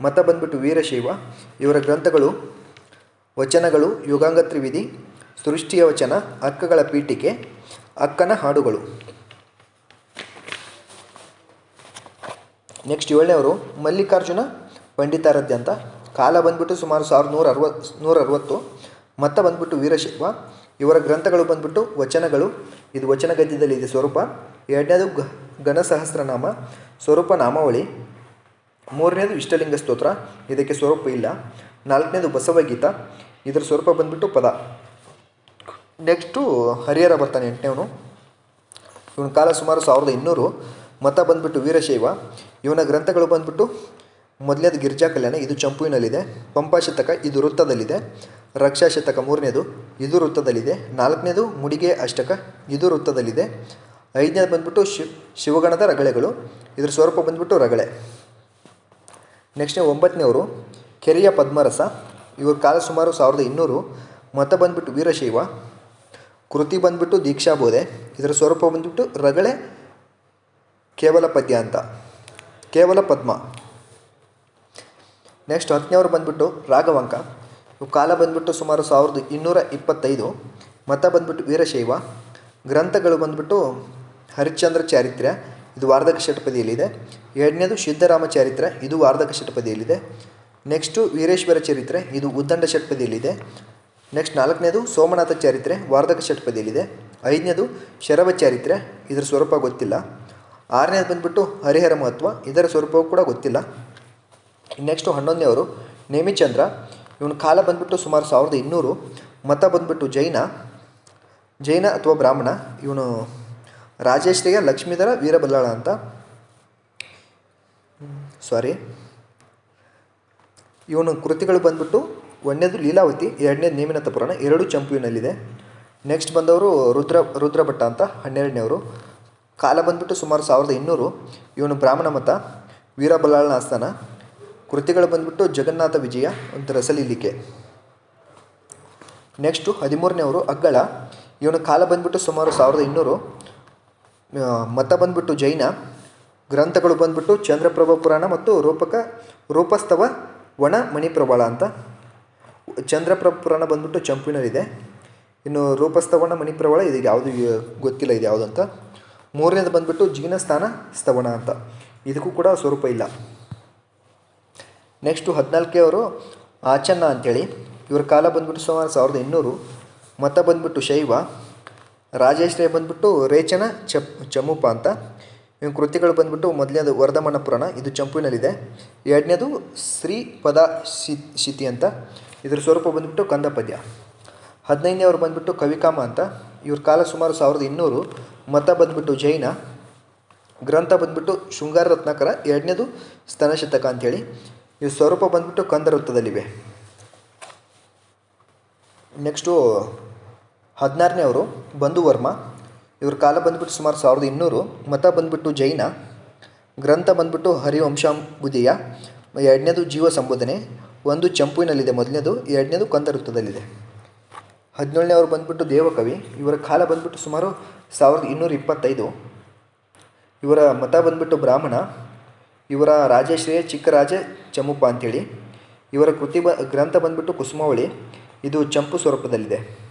ಮತ ಬಂದ್ಬಿಟ್ಟು ವೀರಶೈವ. ಇವರ ಗ್ರಂಥಗಳು, ವಚನಗಳು ಯುಗಾಂಗ ತ್ರಿವಿಧಿ ಸೃಷ್ಟಿಯ ವಚನ, ಅಕ್ಕಗಳ ಪೀಠಿಕೆ, ಅಕ್ಕನ ಹಾಡುಗಳು. ನೆಕ್ಸ್ಟ್ ಏಳನೇವರು ಮಲ್ಲಿಕಾರ್ಜುನ ಪಂಡಿತಾರಾಧ್ಯ ಅಂತ ಕಾಲ ಬಂದ್ಬಿಟ್ಟು ಸುಮಾರು ಸಾವಿರದ ನೂರ ಅರವತ್ತು ನೂರ ಅರವತ್ತು ಮತ ಬಂದ್ಬಿಟ್ಟು ವೀರಶೈವ. ಇವರ ಗ್ರಂಥಗಳು ಬಂದ್ಬಿಟ್ಟು ವಚನಗಳು. ಇದು ವಚನ ಗದ್ಯದಲ್ಲಿ ಇದೆ ಸ್ವರೂಪ. ಎರಡನೇದು ಗ ಗಣಸಹಸ್ರನಾಮ ಸ್ವರೂಪ ನಾಮಾವಳಿ. ಮೂರನೇದು ಇಷ್ಟಲಿಂಗ ಸ್ತೋತ್ರ, ಇದಕ್ಕೆ ಸ್ವರೂಪ ಇಲ್ಲ. ನಾಲ್ಕನೇದು ಬಸವಗೀತ, ಇದರ ಸ್ವರೂಪ ಬಂದ್ಬಿಟ್ಟು ಪದ. ನೆಕ್ಸ್ಟು ಹರಿಹರ ಬರ್ತಾನೆ ಎಂಟನೇವನು. ಇವನ ಕಾಲ ಸುಮಾರು ಸಾವಿರದ ಇನ್ನೂರು. ಮತ ಬಂದ್ಬಿಟ್ಟು ವೀರಶೈವ. ಇವನ ಗ್ರಂಥಗಳು ಬಂದ್ಬಿಟ್ಟು ಮೊದಲನೇದು ಗಿರಿಜಾ ಕಲ್ಯಾಣ, ಇದು ಚಂಪುವಿನಲ್ಲಿದೆ. ಪಂಪಾಶತಕ, ಇದು ವೃತ್ತದಲ್ಲಿದೆ. ರಕ್ಷಾಶತಕ ಮೂರನೇದು, ಇದು ವೃತ್ತದಲ್ಲಿದೆ. ನಾಲ್ಕನೇದು ಮುಡಿಗೆ ಅಷ್ಟಕ, ಇದು ವೃತ್ತದಲ್ಲಿದೆ. ಐದನೇದು ಬಂದ್ಬಿಟ್ಟು ಶಿವ್ ಶಿವಗಣದ ರಗಳೆಗಳು. ಇದರ ಸ್ವರೂಪ ಬಂದ್ಬಿಟ್ಟು ರಗಳೆ. ನೆಕ್ಸ್ಟ್ ಒಂಬತ್ತನೇವರು ಕೆರೆಯ ಪದ್ಮರಸ. ಇವ್ರ ಕಾಲ ಸುಮಾರು ಸಾವಿರದ ಇನ್ನೂರು. ಮತ ಬಂದ್ಬಿಟ್ಟು ವೀರಶೈವ. ಕೃತಿ ಬಂದ್ಬಿಟ್ಟು ದೀಕ್ಷಾಬೋಧೆ. ಇದರ ಸ್ವರೂಪ ಬಂದ್ಬಿಟ್ಟು ರಗಳೆ, ಕೇವಲ ಪದ್ಯ ಅಂತ. ಕೇವಲ ಪದ್ಮ. ನೆಕ್ಸ್ಟ್ ಹತ್ತನೇವ್ರು ಬಂದ್ಬಿಟ್ಟು ರಾಘವಂಕ. ಇವು ಕಾಲ ಬಂದ್ಬಿಟ್ಟು ಸುಮಾರು ಸಾವಿರದ ಇನ್ನೂರ ಇಪ್ಪತ್ತೈದು. ಮತ ಬಂದ್ಬಿಟ್ಟು ವೀರಶೈವ. ಗ್ರಂಥಗಳು ಬಂದ್ಬಿಟ್ಟು ಹರಿಶ್ಚಂದ್ರ ಚಾರಿತ್ರ್ಯ ಇದು ವಾರ್ಧಕ ಷಟ್ಪದಿಯಲ್ಲಿದೆ ಎರಡನೇದು ಸಿದ್ಧರಾಮ ಚಾರಿತ್ರ್ಯ ಇದು ವಾರ್ಧಕ ಷಟ್ಪದಿಯಲ್ಲಿದೆ ನೆಕ್ಸ್ಟು ವೀರೇಶ್ವರ ಚರಿತ್ರೆ, ಇದು ಉದ್ದಂಡ ಷಟ್ಪದಿಯಲ್ಲಿದೆ ನೆಕ್ಸ್ಟ್ ನಾಲ್ಕನೇದು ಸೋಮನಾಥ ಚಾರಿತ್ರೆ, ವಾರ್ಧಕ ಷಟ್ಪದಿಯಲ್ಲಿದೆ ಐದನೇದು ಶರವ ಚಾರಿತ್ರ್ಯ ಇದರ ಸ್ವರೂಪ ಗೊತ್ತಿಲ್ಲ. ಆರನೇದು ಬಂದುಬಿಟ್ಟು ಹರಿಹರ ಮಹತ್ವ, ಇದರ ಸ್ವರೂಪವೂ ಕೂಡ ಗೊತ್ತಿಲ್ಲ. ನೆಕ್ಸ್ಟು ಹನ್ನೊಂದನೇವರು ನೇಮಿಚಂದ್ರ, ಇವನ ಕಾಲ ಬಂದುಬಿಟ್ಟು ಸುಮಾರು ಸಾವಿರದ ಇನ್ನೂರು, ಮತ ಬಂದುಬಿಟ್ಟು ಜೈನ ಜೈನ ಅಥವಾ ಬ್ರಾಹ್ಮಣ, ಇವನು ರಾಜೇಶ್ರಿಯ ಲಕ್ಷ್ಮೀಧರ ವೀರಬಲ್ಲಾಳ ಅಂತ. ಸಾರಿ ಇವನು ಕೃತಿಗಳು ಬಂದ್ಬಿಟ್ಟು ಒಂದನೇದು ಲೀಲಾವತಿ, ಎರಡನೇದು ನೇಮಿನತ ಪುರಾಣ, ಎರಡು ಚಂಪುವಿನಲ್ಲಿದೆ. ನೆಕ್ಸ್ಟ್ ಬಂದವರು ರುದ್ರ, ರುದ್ರಭಟ್ಟ ಅಂತ, ಹನ್ನೆರಡನೇವರು. ಕಾಲ ಬಂದ್ಬಿಟ್ಟು ಸುಮಾರು ಸಾವಿರದ ಇನ್ನೂರು. ಇವನು ಬ್ರಾಹ್ಮಣ ಮತ, ವೀರಬಲ್ಲಾಳನ ಆಸ್ಥಾನ. ಕೃತಿಗಳು ಬಂದ್ಬಿಟ್ಟು ಜಗನ್ನಾಥ ವಿಜಯ ಒಂದು ರಸಲೀಲಿಕೆ ನೆಕ್ಸ್ಟು ಹದಿಮೂರನೇವರು ಅಗ್ಗಳ. ಇವನು ಕಾಲ ಬಂದ್ಬಿಟ್ಟು ಸುಮಾರು ಸಾವಿರದ ಇನ್ನೂರು. ಮತ ಬಂದ್ಬಿಟ್ಟು ಜೈನ, ಗ್ರಂಥಗಳು ಬಂದ್ಬಿಟ್ಟು ಚಂದ್ರಪ್ರಭ ಪುರಾಣ ಮತ್ತು ರೂಪಕ, ರೂಪಸ್ತವ ವಣ ಮಣಿಪ್ರಬಾಳ ಅಂತ. ಚಂದ್ರಪ್ರಭ ಪುರಾಣ ಬಂದ್ಬಿಟ್ಟು ಚಂಪಿನಲ್ಲಿದೆ. ಇನ್ನು ರೂಪಸ್ತವಣ ಮಣಿಪ್ರಬಾಳ ಇದು ಯಾವುದು ಗೊತ್ತಿಲ್ಲ ಇದು ಯಾವುದು ಅಂತ. ಮೂರನೇದು ಬಂದ್ಬಿಟ್ಟು ಜೀನಸ್ಥಾನ ಸ್ತವಣ ಅಂತ. ಇದಕ್ಕೂ ಕೂಡ ಸ್ವರೂಪ ಇಲ್ಲ. ನೆಕ್ಸ್ಟು ಹದಿನಾಲ್ಕೇ ಅವರು ಆಚನ್ನ ಅಂತೇಳಿ. ಇವ್ರ ಕಾಲ ಬಂದ್ಬಿಟ್ಟು ಸುಮಾರು ಸಾವಿರದ ಇನ್ನೂರು. ಮತ ಬಂದ್ಬಿಟ್ಟು ಶೈವ. ರಾಜೇಶ್ರಯ ಬಂದ್ಬಿಟ್ಟು ರೇಚನ, ಚಪ್, ಚಮುಪ ಅಂತ. ಇವ್ನ ಕೃತಿಗಳು ಬಂದ್ಬಿಟ್ಟು ಮೊದಲನೇದು ವರದಮಣ ಪುರಾಣ ಇದು ಚಂಪುವಿನಲ್ಲಿದೆ. ಎರಡನೇದು ಶ್ರೀ ಪದ ಶಿ, ಶಿತಿ ಅಂತ. ಇದ್ರ ಸ್ವರೂಪ ಬಂದ್ಬಿಟ್ಟು ಕಂದಪದ್ಯ. ಹದಿನೈದನೇ ಅವ್ರು ಬಂದ್ಬಿಟ್ಟು ಕವಿಕಾಮ ಅಂತ. ಇವ್ರ ಕಾಲ ಸುಮಾರು ಸಾವಿರದ ಇನ್ನೂರು. ಮತ ಬಂದ್ಬಿಟ್ಟು ಜೈನ. ಗ್ರಂಥ ಬಂದ್ಬಿಟ್ಟು ಶೃಂಗಾರ ರತ್ನಾಕರ. ಎರಡನೇದು ಸ್ತನಶತಕ ಅಂಥೇಳಿ ಇವ್ರ ಸ್ವರೂಪ ಬಂದ್ಬಿಟ್ಟು ಕಂದ ವೃತ್ತದಲ್ಲಿವೆ ನೆಕ್ಸ್ಟು ಹದಿನಾರನೇ ಅವರು ಬಂಧು ವರ್ಮ. ಇವ್ರ ಕಾಲ ಬಂದ್ಬಿಟ್ಟು ಸುಮಾರು ಸಾವಿರದ ಇನ್ನೂರು. ಮತ ಬಂದ್ಬಿಟ್ಟು ಜೈನ. ಗ್ರಂಥ ಬಂದ್ಬಿಟ್ಟು ಹರಿವಂಶಾಂಬುದಿಯ ಎರಡನೇದು ಜೀವ ಸಂಬೋಧನೆ. ಒಂದು ಚಂಪುವಿನಲ್ಲಿದೆ ಮೊದಲನೇದು. ಎರಡನೇದು ಕಂದ ವೃತ್ತದಲ್ಲಿದೆ ಹದಿನೇಳನೇ ಅವರು ಬಂದ್ಬಿಟ್ಟು ದೇವಕವಿ. ಇವರ ಕಾಲ ಬಂದ್ಬಿಟ್ಟು ಸುಮಾರು ಸಾವಿರದ ಇನ್ನೂರ ಇಪ್ಪತ್ತೈದು. ಇವರ ಮತ ಬಂದ್ಬಿಟ್ಟು ಬ್ರಾಹ್ಮಣ. ಇವರ ರಾಜಶ್ರೇಯ ಚಿಕ್ಕರಾಜ ಚಮುಪ್ಪ ಅಂತೇಳಿ ಇವರ ಕೃತಿ ಬ, ಗ್ರಂಥ ಬಂದ್ಬಿಟ್ಟು ಕುಸುಮಾವಳಿ. ಇದು ಚಂಪು ಸ್ವರೂಪದಲ್ಲಿದೆ.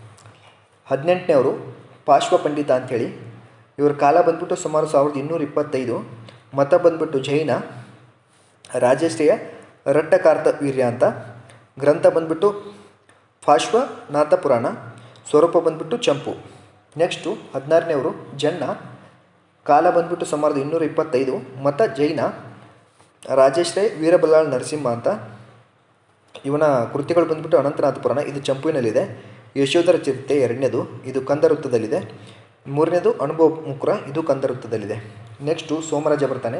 ಹದಿನೆಂಟನೇವರು ಪಾರ್ಶ್ವ ಪಂಡಿತ ಅಂಥೇಳಿ. ಇವ್ರ ಕಾಲ ಬಂದ್ಬಿಟ್ಟು ಸುಮಾರು ಸಾವಿರದ ಇನ್ನೂರ ಇಪ್ಪತ್ತೈದು. ಮತ ಬಂದ್ಬಿಟ್ಟು ಜೈನ, ರಾಜಶ್ರೀಯ, ರಟ್ಟಕಾರ್ತ ವೀರ್ಯ ಅಂತ. ಗ್ರಂಥ ಬಂದ್ಬಿಟ್ಟು ಪಾರ್ಶ್ವನಾಥ ಪುರಾಣ ಸ್ವರೂಪ ಬಂದ್ಬಿಟ್ಟು ಚಂಪು. ನೆಕ್ಸ್ಟು ಹದಿನಾರನೇವರು ಜನ್ನ. ಕಾಲ ಬಂದ್ಬಿಟ್ಟು ಸುಮಾರು ಇನ್ನೂರ ಇಪ್ಪತ್ತೈದು. ಮತ ಜೈನ, ರಾಜೇಶ್ರೇ, ವೀರಬಲ್ಲಾಳ್ ನರಸಿಂಹ ಅಂತ. ಇವನ ಕೃತಿಗಳು ಬಂದ್ಬಿಟ್ಟು ಅನಂತನಾಥ ಪುರಾಣ ಇದು ಚಂಪುವಿನಲ್ಲಿದೆ. ಯಶೋಧರ ಚರಿತೆ ಎರಡನೇದು, ಇದು ಕಂದವೃತ್ತದಲ್ಲಿದೆ ಮೂರನೇದು, ಅನುಭವ ಮುಕ್ರ, ಇದು ಕಂದವೃತ್ತದಲ್ಲಿದೆ ನೆಕ್ಸ್ಟು ಸೋಮರಾಜ ಬರ್ತಾನೆ.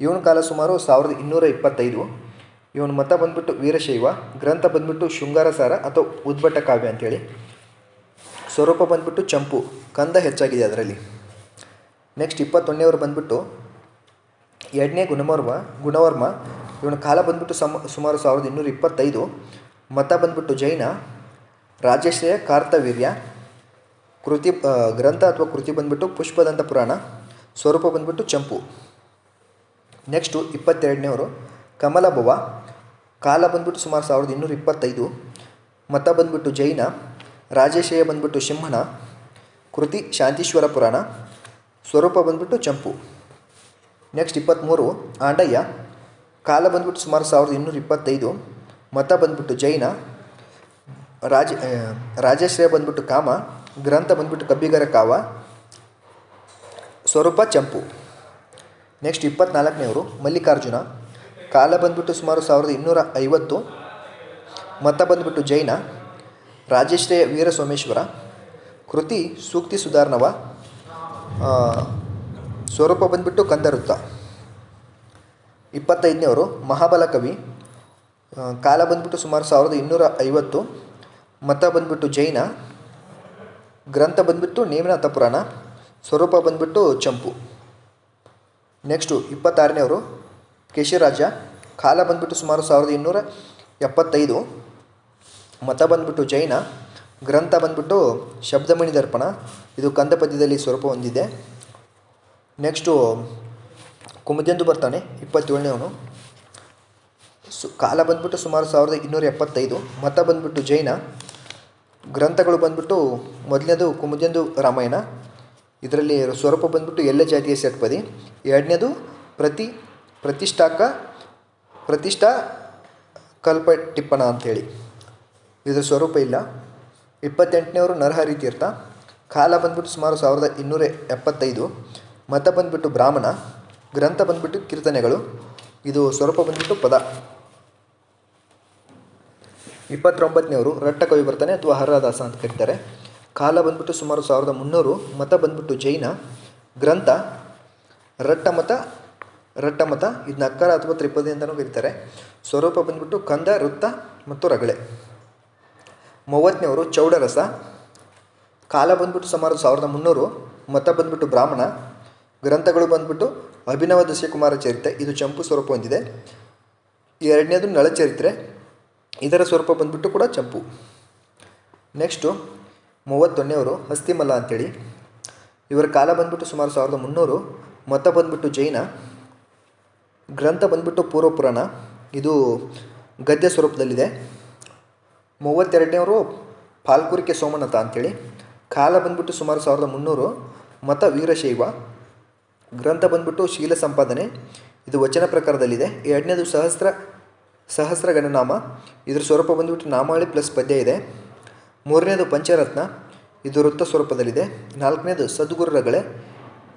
ಇವನ ಕಾಲ ಸುಮಾರು ಸಾವಿರದ ಇನ್ನೂರ ಇಪ್ಪತ್ತೈದು. ಇವನ ಮತ ಬಂದ್ಬಿಟ್ಟು ವೀರಶೈವ, ಗ್ರಂಥ ಬಂದ್ಬಿಟ್ಟು ಶೃಂಗಾರಸಾರ ಅಥವಾ ಉದ್ಭಟ ಕಾವ್ಯ ಅಂತೇಳಿ. ಸ್ವರೂಪ ಬಂದ್ಬಿಟ್ಟು ಚಂಪು, ಕಂದ ಹೆಚ್ಚಾಗಿದೆ ಅದರಲ್ಲಿ. ನೆಕ್ಸ್ಟ್ ಇಪ್ಪತ್ತೊಂದನೇವರು ಬಂದ್ಬಿಟ್ಟು ಎರಡನೇ ಗುಣವರ್ಮ ಗುಣವರ್ಮ. ಇವನ ಕಾಲ ಬಂದ್ಬಿಟ್ಟು ಸಮ, ಸುಮಾರು ಸಾವಿರದ ಇನ್ನೂರ ಇಪ್ಪತ್ತೈದು. ಮತ ಬಂದ್ಬಿಟ್ಟು ಜೈನ. ರಾಜಶ್ರೇಯ ಕಾರ್ತವೀರ್ಯ, ಕೃತಿ ಗ್ರಂಥ ಅಥವಾ ಕೃತಿ ಬಂದ್ಬಿಟ್ಟು ಪುಷ್ಪದಂತ ಪುರಾಣ, ಸ್ವರೂಪ ಬಂದ್ಬಿಟ್ಟು ಚಂಪು. ನೆಕ್ಸ್ಟು ಇಪ್ಪತ್ತೆರಡನೇವರು ಕಮಲಭವ ಕಾಲ ಬಂದ್ಬಿಟ್ಟು ಸುಮಾರು ಸಾವಿರದ ಇನ್ನೂರ ಇಪ್ಪತ್ತೈದು. ಮತ ಬಂದ್ಬಿಟ್ಟು ಜೈನ. ರಾಜೇಶೇಯ ಬಂದ್ಬಿಟ್ಟು ಸಿಂಹಣ ಕೃತಿ ಶಾಂತೀಶ್ವರ ಪುರಾಣ. ಸ್ವರೂಪ ಬಂದ್ಬಿಟ್ಟು ಚಂಪು. ನೆಕ್ಸ್ಟ್ ಇಪ್ಪತ್ತ್ಮೂರು ಆಂಡಯ್ಯ. ಕಾಲ ಬಂದ್ಬಿಟ್ಟು ಸುಮಾರು ಸಾವಿರದ ಇನ್ನೂರ ಇಪ್ಪತ್ತೈದು. ಮತ ಬಂದ್ಬಿಟ್ಟು ಜೈನ. ರಾಜ ರಾಜಶ್ರೇಯ ಬಂದ್ಬಿಟ್ಟು ಕಾಮ, ಗ್ರಂಥ ಬಂದ್ಬಿಟ್ಟು ಕಬ್ಬಿಗರ ಕಾವ, ಸ್ವರೂಪ ಚಂಪು. ನೆಕ್ಸ್ಟ್ ಇಪ್ಪತ್ನಾಲ್ಕನೇವರು, ಮಲ್ಲಿಕಾರ್ಜುನ. ಕಾಲ ಬಂದ್ಬಿಟ್ಟು ಸುಮಾರು ಸಾವಿರದ ಇನ್ನೂರ ಐವತ್ತು. ಮತ ಬಂದ್ಬಿಟ್ಟು ಜೈನ. ರಾಜಶ್ರೇಯ ವೀರ ಸೋಮೇಶ್ವರ ಕೃತಿ ಸೂಕ್ತಿ ಸುಧಾರ್ಣವ. ಸ್ವರೂಪ ಬಂದ್ಬಿಟ್ಟು ಕಂದರುತ್ತ ಇಪ್ಪತ್ತೈದನೇವರು, ಮಹಾಬಲ ಕವಿ. ಕಾಲ ಬಂದ್ಬಿಟ್ಟು ಸುಮಾರು ಸಾವಿರದ ಇನ್ನೂರ ಐವತ್ತು. ಮತ ಬಂದ್ಬಿಟ್ಟು ಜೈನ, ಗ್ರಂಥ ಬಂದ್ಬಿಟ್ಟು ನೇಮನಾಥ ಪುರಾಣ, ಸ್ವರೂಪ ಬಂದ್ಬಿಟ್ಟು ಚಂಪು. ನೆಕ್ಸ್ಟು ಇಪ್ಪತ್ತಾರನೇವರು ಕೇಶಿರಾಜ, ಕಾಲ ಬಂದ್ಬಿಟ್ಟು ಸುಮಾರು ಸಾವಿರದ ಇನ್ನೂರ ಎಪ್ಪತ್ತೈದು, ಮತ ಬಂದ್ಬಿಟ್ಟು ಜೈನ, ಗ್ರಂಥ ಬಂದ್ಬಿಟ್ಟು ಶಬ್ದಮಣಿ ದರ್ಪಣ, ಇದು ಕಂದ ಪದ್ಯದಲ್ಲಿ ಸ್ವರೂಪ ಹೊಂದಿದೆ. ನೆಕ್ಸ್ಟು ಕುಮುದೆಂದು ಬರ್ತಾನೆ ಇಪ್ಪತ್ತೇಳನೇವನು ಸು, ಕಾಲ ಬಂದ್ಬಿಟ್ಟು ಸುಮಾರು ಸಾವಿರದ ಇನ್ನೂರ ಎಪ್ಪತ್ತೈದು, ಮತ ಬಂದ್ಬಿಟ್ಟು ಜೈನ ಗ್ರಂಥಗಳು ಬಂದ್ಬಿಟ್ಟು ಮೊದಲನೇದು ಕುಮುದೆಂದು ರಾಮಾಯಣ, ಇದರಲ್ಲಿ ಸ್ವರೂಪ ಬಂದ್ಬಿಟ್ಟು ಎಲ್ಲ ಜಾತಿಯ ಷಟ್ಪದಿ, ಎರಡನೇದು ಪ್ರತಿ ಪ್ರತಿಷ್ಠಾಕ ಪ್ರತಿಷ್ಠಾ ಕಲ್ಪ ಟಿಪ್ಪಣ ಅಂಥೇಳಿ. ಇದರ ಸ್ವರೂಪ ಇಲ್ಲ. ಇಪ್ಪತ್ತೆಂಟನೇವರು ನರಹರಿ ತೀರ್ಥ, ಕಾಲ ಬಂದ್ಬಿಟ್ಟು ಸುಮಾರು ಸಾವಿರದ ಇನ್ನೂರ ಎಪ್ಪತ್ತೈದು, ಮತ ಬಂದ್ಬಿಟ್ಟು ಬ್ರಾಹ್ಮಣ, ಗ್ರಂಥ ಬಂದ್ಬಿಟ್ಟು ಕೀರ್ತನೆಗಳು, ಇದು ಸ್ವರೂಪ ಬಂದ್ಬಿಟ್ಟು ಪದ. ಇಪ್ಪತ್ತೊಂಬತ್ತನೇವರು ರಟ್ಟ ಕವಿ ಬರ್ತಾನೆ ಅಥವಾ ಹರದಾಸ ಅಂತ ಕರೀತಾರೆ. ಕಾಲ ಬಂದ್ಬಿಟ್ಟು ಸುಮಾರು ಸಾವಿರದ ಮುನ್ನೂರು, ಮತ ಬಂದ್ಬಿಟ್ಟು ಜೈನ, ಗ್ರಂಥ, ರಟ್ಟ ಮತ ರಟ್ಟ ಮತ ಇದನ್ನ ಅಕ್ಕರ ಅಥವಾ ತ್ರಿಪದಿ ಅಂತಲೂ ಕರೀತಾರೆ. ಸ್ವರೂಪ ಬಂದ್ಬಿಟ್ಟು ಕಂದ, ವೃತ್ತ ಮತ್ತು ರಗಳೆ. ಮೂವತ್ತನೇವರು ಚೌಡರಸ. ಕಾಲ ಬಂದ್ಬಿಟ್ಟು ಸುಮಾರು ಸಾವಿರದ ಮುನ್ನೂರು, ಮತ ಬಂದ್ಬಿಟ್ಟು ಬ್ರಾಹ್ಮಣ. ಗ್ರಂಥಗಳು ಬಂದ್ಬಿಟ್ಟು ಅಭಿನವ ದಶಕುಮಾರ ಚರಿತ್ರೆ. ಇದು ಚಂಪು ಸ್ವರೂಪ ಹೊಂದಿದೆ. ಎರಡನೇದು ನಳಚರಿತ್ರೆ. ಇದರ ಸ್ವರೂಪ ಬಂದ್ಬಿಟ್ಟು ಕೂಡ ಚಂಪು. ನೆಕ್ಸ್ಟು ಮೂವತ್ತೊಂದನೇವರು ಹಸ್ತಿಮಲ್ಲ ಅಂತೇಳಿ. ಇವರ ಕಾಲ ಬಂದ್ಬಿಟ್ಟು ಸುಮಾರು ಸಾವಿರದ ಮುನ್ನೂರು, ಮತ ಬಂದ್ಬಿಟ್ಟು ಜೈನ, ಗ್ರಂಥ ಬಂದ್ಬಿಟ್ಟು ಪೂರ್ವ ಪುರಾಣ, ಇದು ಗದ್ಯ ಸ್ವರೂಪದಲ್ಲಿದೆ. ಮೂವತ್ತೆರಡನೇವರು ಪಾಲ್ಕುರಿಕೆ ಸೋಮನಾಥ ಅಂತೇಳಿ. ಕಾಲ ಬಂದ್ಬಿಟ್ಟು ಸುಮಾರು ಸಾವಿರದ ಮುನ್ನೂರು, ಮತ ವೀರಶೈವ, ಗ್ರಂಥ ಬಂದ್ಬಿಟ್ಟು ಶೀಲ ಸಂಪಾದನೆ, ಇದು ವಚನ ಪ್ರಕಾರದಲ್ಲಿದೆ. ಎರಡನೇದು ಸಹಸ್ರ ಸಹಸ್ರ ಗಣನಾಮ ಇದ್ರ ಸ್ವರೂಪ ಬಂದ್ಬಿಟ್ಟು ನಾಮಾವಳಿ ಪ್ಲಸ್ ಪದ್ಯ ಇದೆ. ಮೂರನೇದು ಪಂಚರತ್ನ. ಇದು ವೃತ್ತ ಸ್ವರೂಪದಲ್ಲಿದೆ. ನಾಲ್ಕನೇದು ಸದ್ಗುರು ರಗಳೆ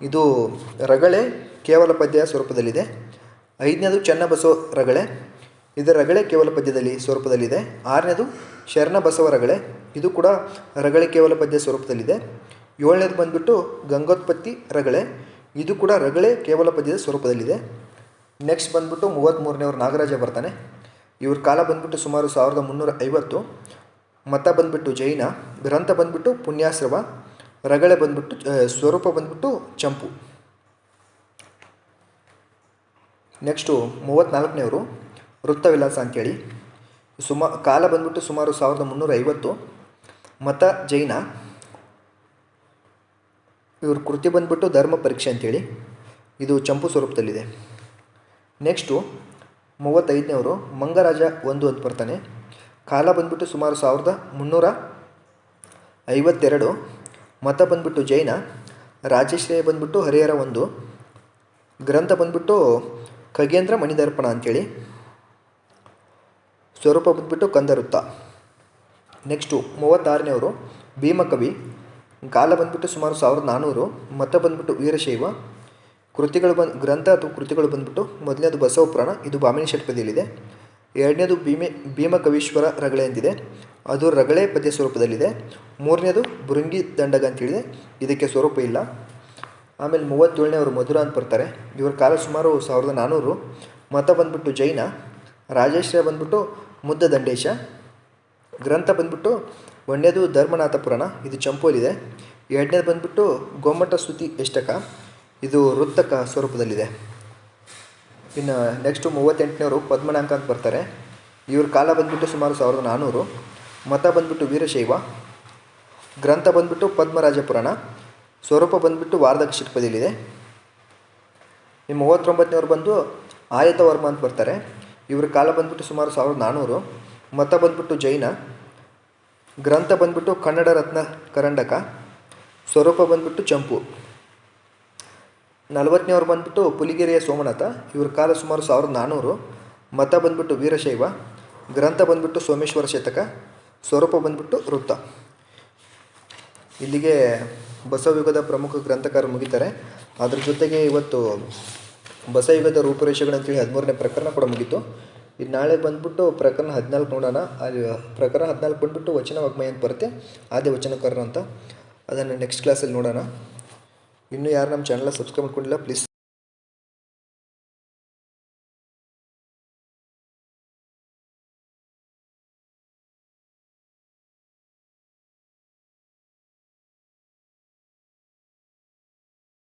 ಇದು ರಗಳೆ ಕೇವಲ ಪದ್ಯ ಸ್ವರೂಪದಲ್ಲಿದೆ. ಐದನೇದು ಚೆನ್ನಬಸವ ರಗಳೆ. ಇದರ ರಗಳೆ ಕೇವಲ ಪದ್ಯದಲ್ಲಿ ಸ್ವರೂಪದಲ್ಲಿದೆ. ಆರನೇದು ಶರಣ ಬಸವ ರಗಳೆ. ಇದು ಕೂಡ ರಗಳೆ ಕೇವಲ ಪದ್ಯ ಸ್ವರೂಪದಲ್ಲಿದೆ. ಏಳನೇದು ಬಂದ್ಬಿಟ್ಟು ಗಂಗೋತ್ಪತ್ತಿ ರಗಳೆ. ಇದು ಕೂಡ ರಗಳೆ ಕೇವಲ ಪದ್ಯದ ಸ್ವರೂಪದಲ್ಲಿದೆ. ನೆಕ್ಸ್ಟ್ ಬಂದ್ಬಿಟ್ಟು ಮೂವತ್ತ್ಮೂರನೇವ್ರು ನಾಗರಾಜ ಬರ್ತಾನೆ. ಇವ್ರ ಕಾಲ ಬಂದ್ಬಿಟ್ಟು ಸುಮಾರು ಸಾವಿರದ ಮುನ್ನೂರ ಐವತ್ತು. ಮತ ಬಂದ್ಬಿಟ್ಟು ಜೈನ, ಗ್ರಂಥ ಬಂದ್ಬಿಟ್ಟು ಪುಣ್ಯಾಶ್ರವ, ರಗಳೆ ಬಂದ್ಬಿಟ್ಟು ಸ್ವರೂಪ ಬಂದ್ಬಿಟ್ಟು ಚಂಪು. ನೆಕ್ಸ್ಟು ಮೂವತ್ತ್ನಾಲ್ಕನೇವರು ವೃತ್ತವಿಲಾಸ ಅಂತೇಳಿ ಸುಮಾ, ಕಾಲ ಬಂದ್ಬಿಟ್ಟು ಸುಮಾರು ಸಾವಿರದ ಮುನ್ನೂರ ಐವತ್ತು. ಮತ, ಜೈನ. ಇವ್ರ ಕೃತಿ ಬಂದ್ಬಿಟ್ಟು ಧರ್ಮ ಪರೀಕ್ಷೆ ಅಂತೇಳಿ ಇದು ಚಂಪು ಸ್ವರೂಪದಲ್ಲಿದೆ. ನೆಕ್ಸ್ಟು ಮೂವತ್ತೈದನೇವರು ಮಂಗರಾಜ ಒಂದು ಅಂತ ಬರ್ತಾನೆ. ಕಾಲ ಬಂದ್ಬಿಟ್ಟು ಸುಮಾರು ಸಾವಿರದ ಮುನ್ನೂರ ಐವತ್ತೆರಡು, ಮತ ಬಂದ್ಬಿಟ್ಟು ಜೈನ, ರಾಜಶ್ರೇಯ ಬಂದ್ಬಿಟ್ಟು ಹರಿಹರ ಒಂದು, ಗ್ರಂಥ ಬಂದ್ಬಿಟ್ಟು ಖಗೇಂದ್ರ ಮಣಿದರ್ಪಣ ಅಂಥೇಳಿ ಸ್ವರೂಪ ಬಂದ್ಬಿಟ್ಟು ಕಂದರುತ್ತ. ನೆಕ್ಸ್ಟು ಮೂವತ್ತಾರನೇವರು ಭೀಮಕವಿ, ಕಾಲ ಬಂದ್ಬಿಟ್ಟು ಸುಮಾರು ಸಾವಿರದ ನಾನ್ನೂರು ಮತ ಬಂದ್ಬಿಟ್ಟು ವೀರಶೈವ ಕೃತಿಗಳು ಬಂದು, ಗ್ರಂಥ ಅಥವಾ ಕೃತಿಗಳು ಬಂದ್ಬಿಟ್ಟು ಮೊದಲನೇದು ಬಸವ ಪುರಾಣ, ಇದು ಬಾಮಿನಿ ಷಟ್ಪದಿಯಲ್ಲಿದೆ. ಎರಡನೇದು ಭೀಮೆ, ಭೀಮಕವೀಶ್ವರ ರಗಳೆ ಎಂದಿದೆ. ಅದು ರಗಳೆ ಪದ್ಯ ಸ್ವರೂಪದಲ್ಲಿದೆ. ಮೂರನೇದು ಬುರುಂಗಿ ದಂಡಗ ಅಂತೇಳಿದೆ. ಇದಕ್ಕೆ ಸ್ವರೂಪ ಇಲ್ಲ. ಆಮೇಲೆ ಮೂವತ್ತೇಳನೇವರು ಮಧುರ ಅಂತ ಬರ್ತಾರೆ. ಇವರ ಕಾಲ ಸುಮಾರು ಸಾವಿರದ ನಾನ್ನೂರು ಮತ ಬಂದ್ಬಿಟ್ಟು ಜೈನ, ರಾಜೇಶ್ವರ ಬಂದ್ಬಿಟ್ಟು ಮುದ್ದ ದಂಡೇಶ, ಗ್ರಂಥ ಬಂದ್ಬಿಟ್ಟು ಒಂದನೇದು ಧರ್ಮನಾಥ ಪುರಾಣ, ಇದು ಚಂಪೋಲಿದೆ ಎರಡನೇದು ಬಂದ್ಬಿಟ್ಟು ಗೊಮ್ಮಟ ಸ್ತುತಿ ಎಷ್ಟಕ ಇದು ವೃತ್ತಕ ಸ್ವರೂಪದಲ್ಲಿದೆ. ಇನ್ನು ನೆಕ್ಸ್ಟು ಮೂವತ್ತೆಂಟನೇವರು ಪದ್ಮನಾಂಕ ಅಂತ ಬರ್ತಾರೆ. ಇವ್ರ ಕಾಲ ಬಂದ್ಬಿಟ್ಟು ಸುಮಾರು ಸಾವಿರದ ನಾನ್ನೂರು ಮತ ಬಂದುಬಿಟ್ಟು ವೀರಶೈವ. ಗ್ರಂಥ ಬಂದ್ಬಿಟ್ಟು ಪದ್ಮರಾಜ ಪುರಾಣ ಸ್ವರೂಪ ಬಂದ್ಬಿಟ್ಟು ವಾರ್ಧಕ ಶಿಲ್ಪದಲ್ಲಿದೆ ಈ ಮೂವತ್ತೊಂಬತ್ತನೇವ್ರು ಬಂದು ಆಯತವರ್ಮ ಅಂತ ಬರ್ತಾರೆ. ಇವ್ರ ಕಾಲ ಬಂದ್ಬಿಟ್ಟು ಸುಮಾರು ಸಾವಿರದ ನಾನ್ನೂರು ಮತ ಬಂದುಬಿಟ್ಟು ಜೈನ. ಗ್ರಂಥ ಬಂದ್ಬಿಟ್ಟು ಕನ್ನಡ ರತ್ನ ಕರಂಡಕ. ಸ್ವರೂಪ ಬಂದ್ಬಿಟ್ಟು ಚಂಪು. ನಲವತ್ತನೇವ್ರು ಬಂದ್ಬಿಟ್ಟು ಪುಲಿಗೆರೆಯ ಸೋಮನಾಥ, ಇವ್ರ ಕಾಲ ಸುಮಾರು ಸಾವಿರದ ನಾನ್ನೂರು ಮತ ಬಂದ್ಬಿಟ್ಟು ವೀರಶೈವ, ಗ್ರಂಥ ಬಂದ್ಬಿಟ್ಟು ಸೋಮೇಶ್ವರ ಶತಕ, ಸ್ವರೂಪ ಬಂದ್ಬಿಟ್ಟು ವೃತ್ತ. ಇಲ್ಲಿಗೆ ಬಸವಯುಗದ ಪ್ರಮುಖ ಗ್ರಂಥಕಾರರು ಮುಗಿತಾರೆ. ಅದ್ರ ಜೊತೆಗೆ ಇವತ್ತು ಬಸವಯುಗದ ರೂಪುರೇಷೆಗಳಂತೇಳಿ ಹದಿಮೂರನೇ ಪ್ರಕರಣ ಕೂಡ ಮುಗೀತು. ಇದು ನಾಳೆ ಬಂದ್ಬಿಟ್ಟು ಪ್ರಕರಣ ಹದಿನಾಲ್ಕು ನೋಡೋಣ. ಅಲ್ಲಿ ಪ್ರಕರಣ ಹದಿನಾಲ್ಕು ಬಂದ್ಬಿಟ್ಟು ವಚನ ವಾಗ್ಮಯ ಅಂತ ಬರುತ್ತೆ. ಆದ್ಯ ವಚನಕಾರರು ಅಂತ. ಅದನ್ನು ನೆಕ್ಸ್ಟ್ ಕ್ಲಾಸಲ್ಲಿ ನೋಡೋಣ. ಇನ್ನೂ ಯಾರು ನಮ್ಮ ಚಾನಲ್ ಸಬ್ಸ್ಕ್ರೈಬ್ ಮಾಡ್ಕೊಂಡಿಲ್ಲ ಪ್ಲೀಸ್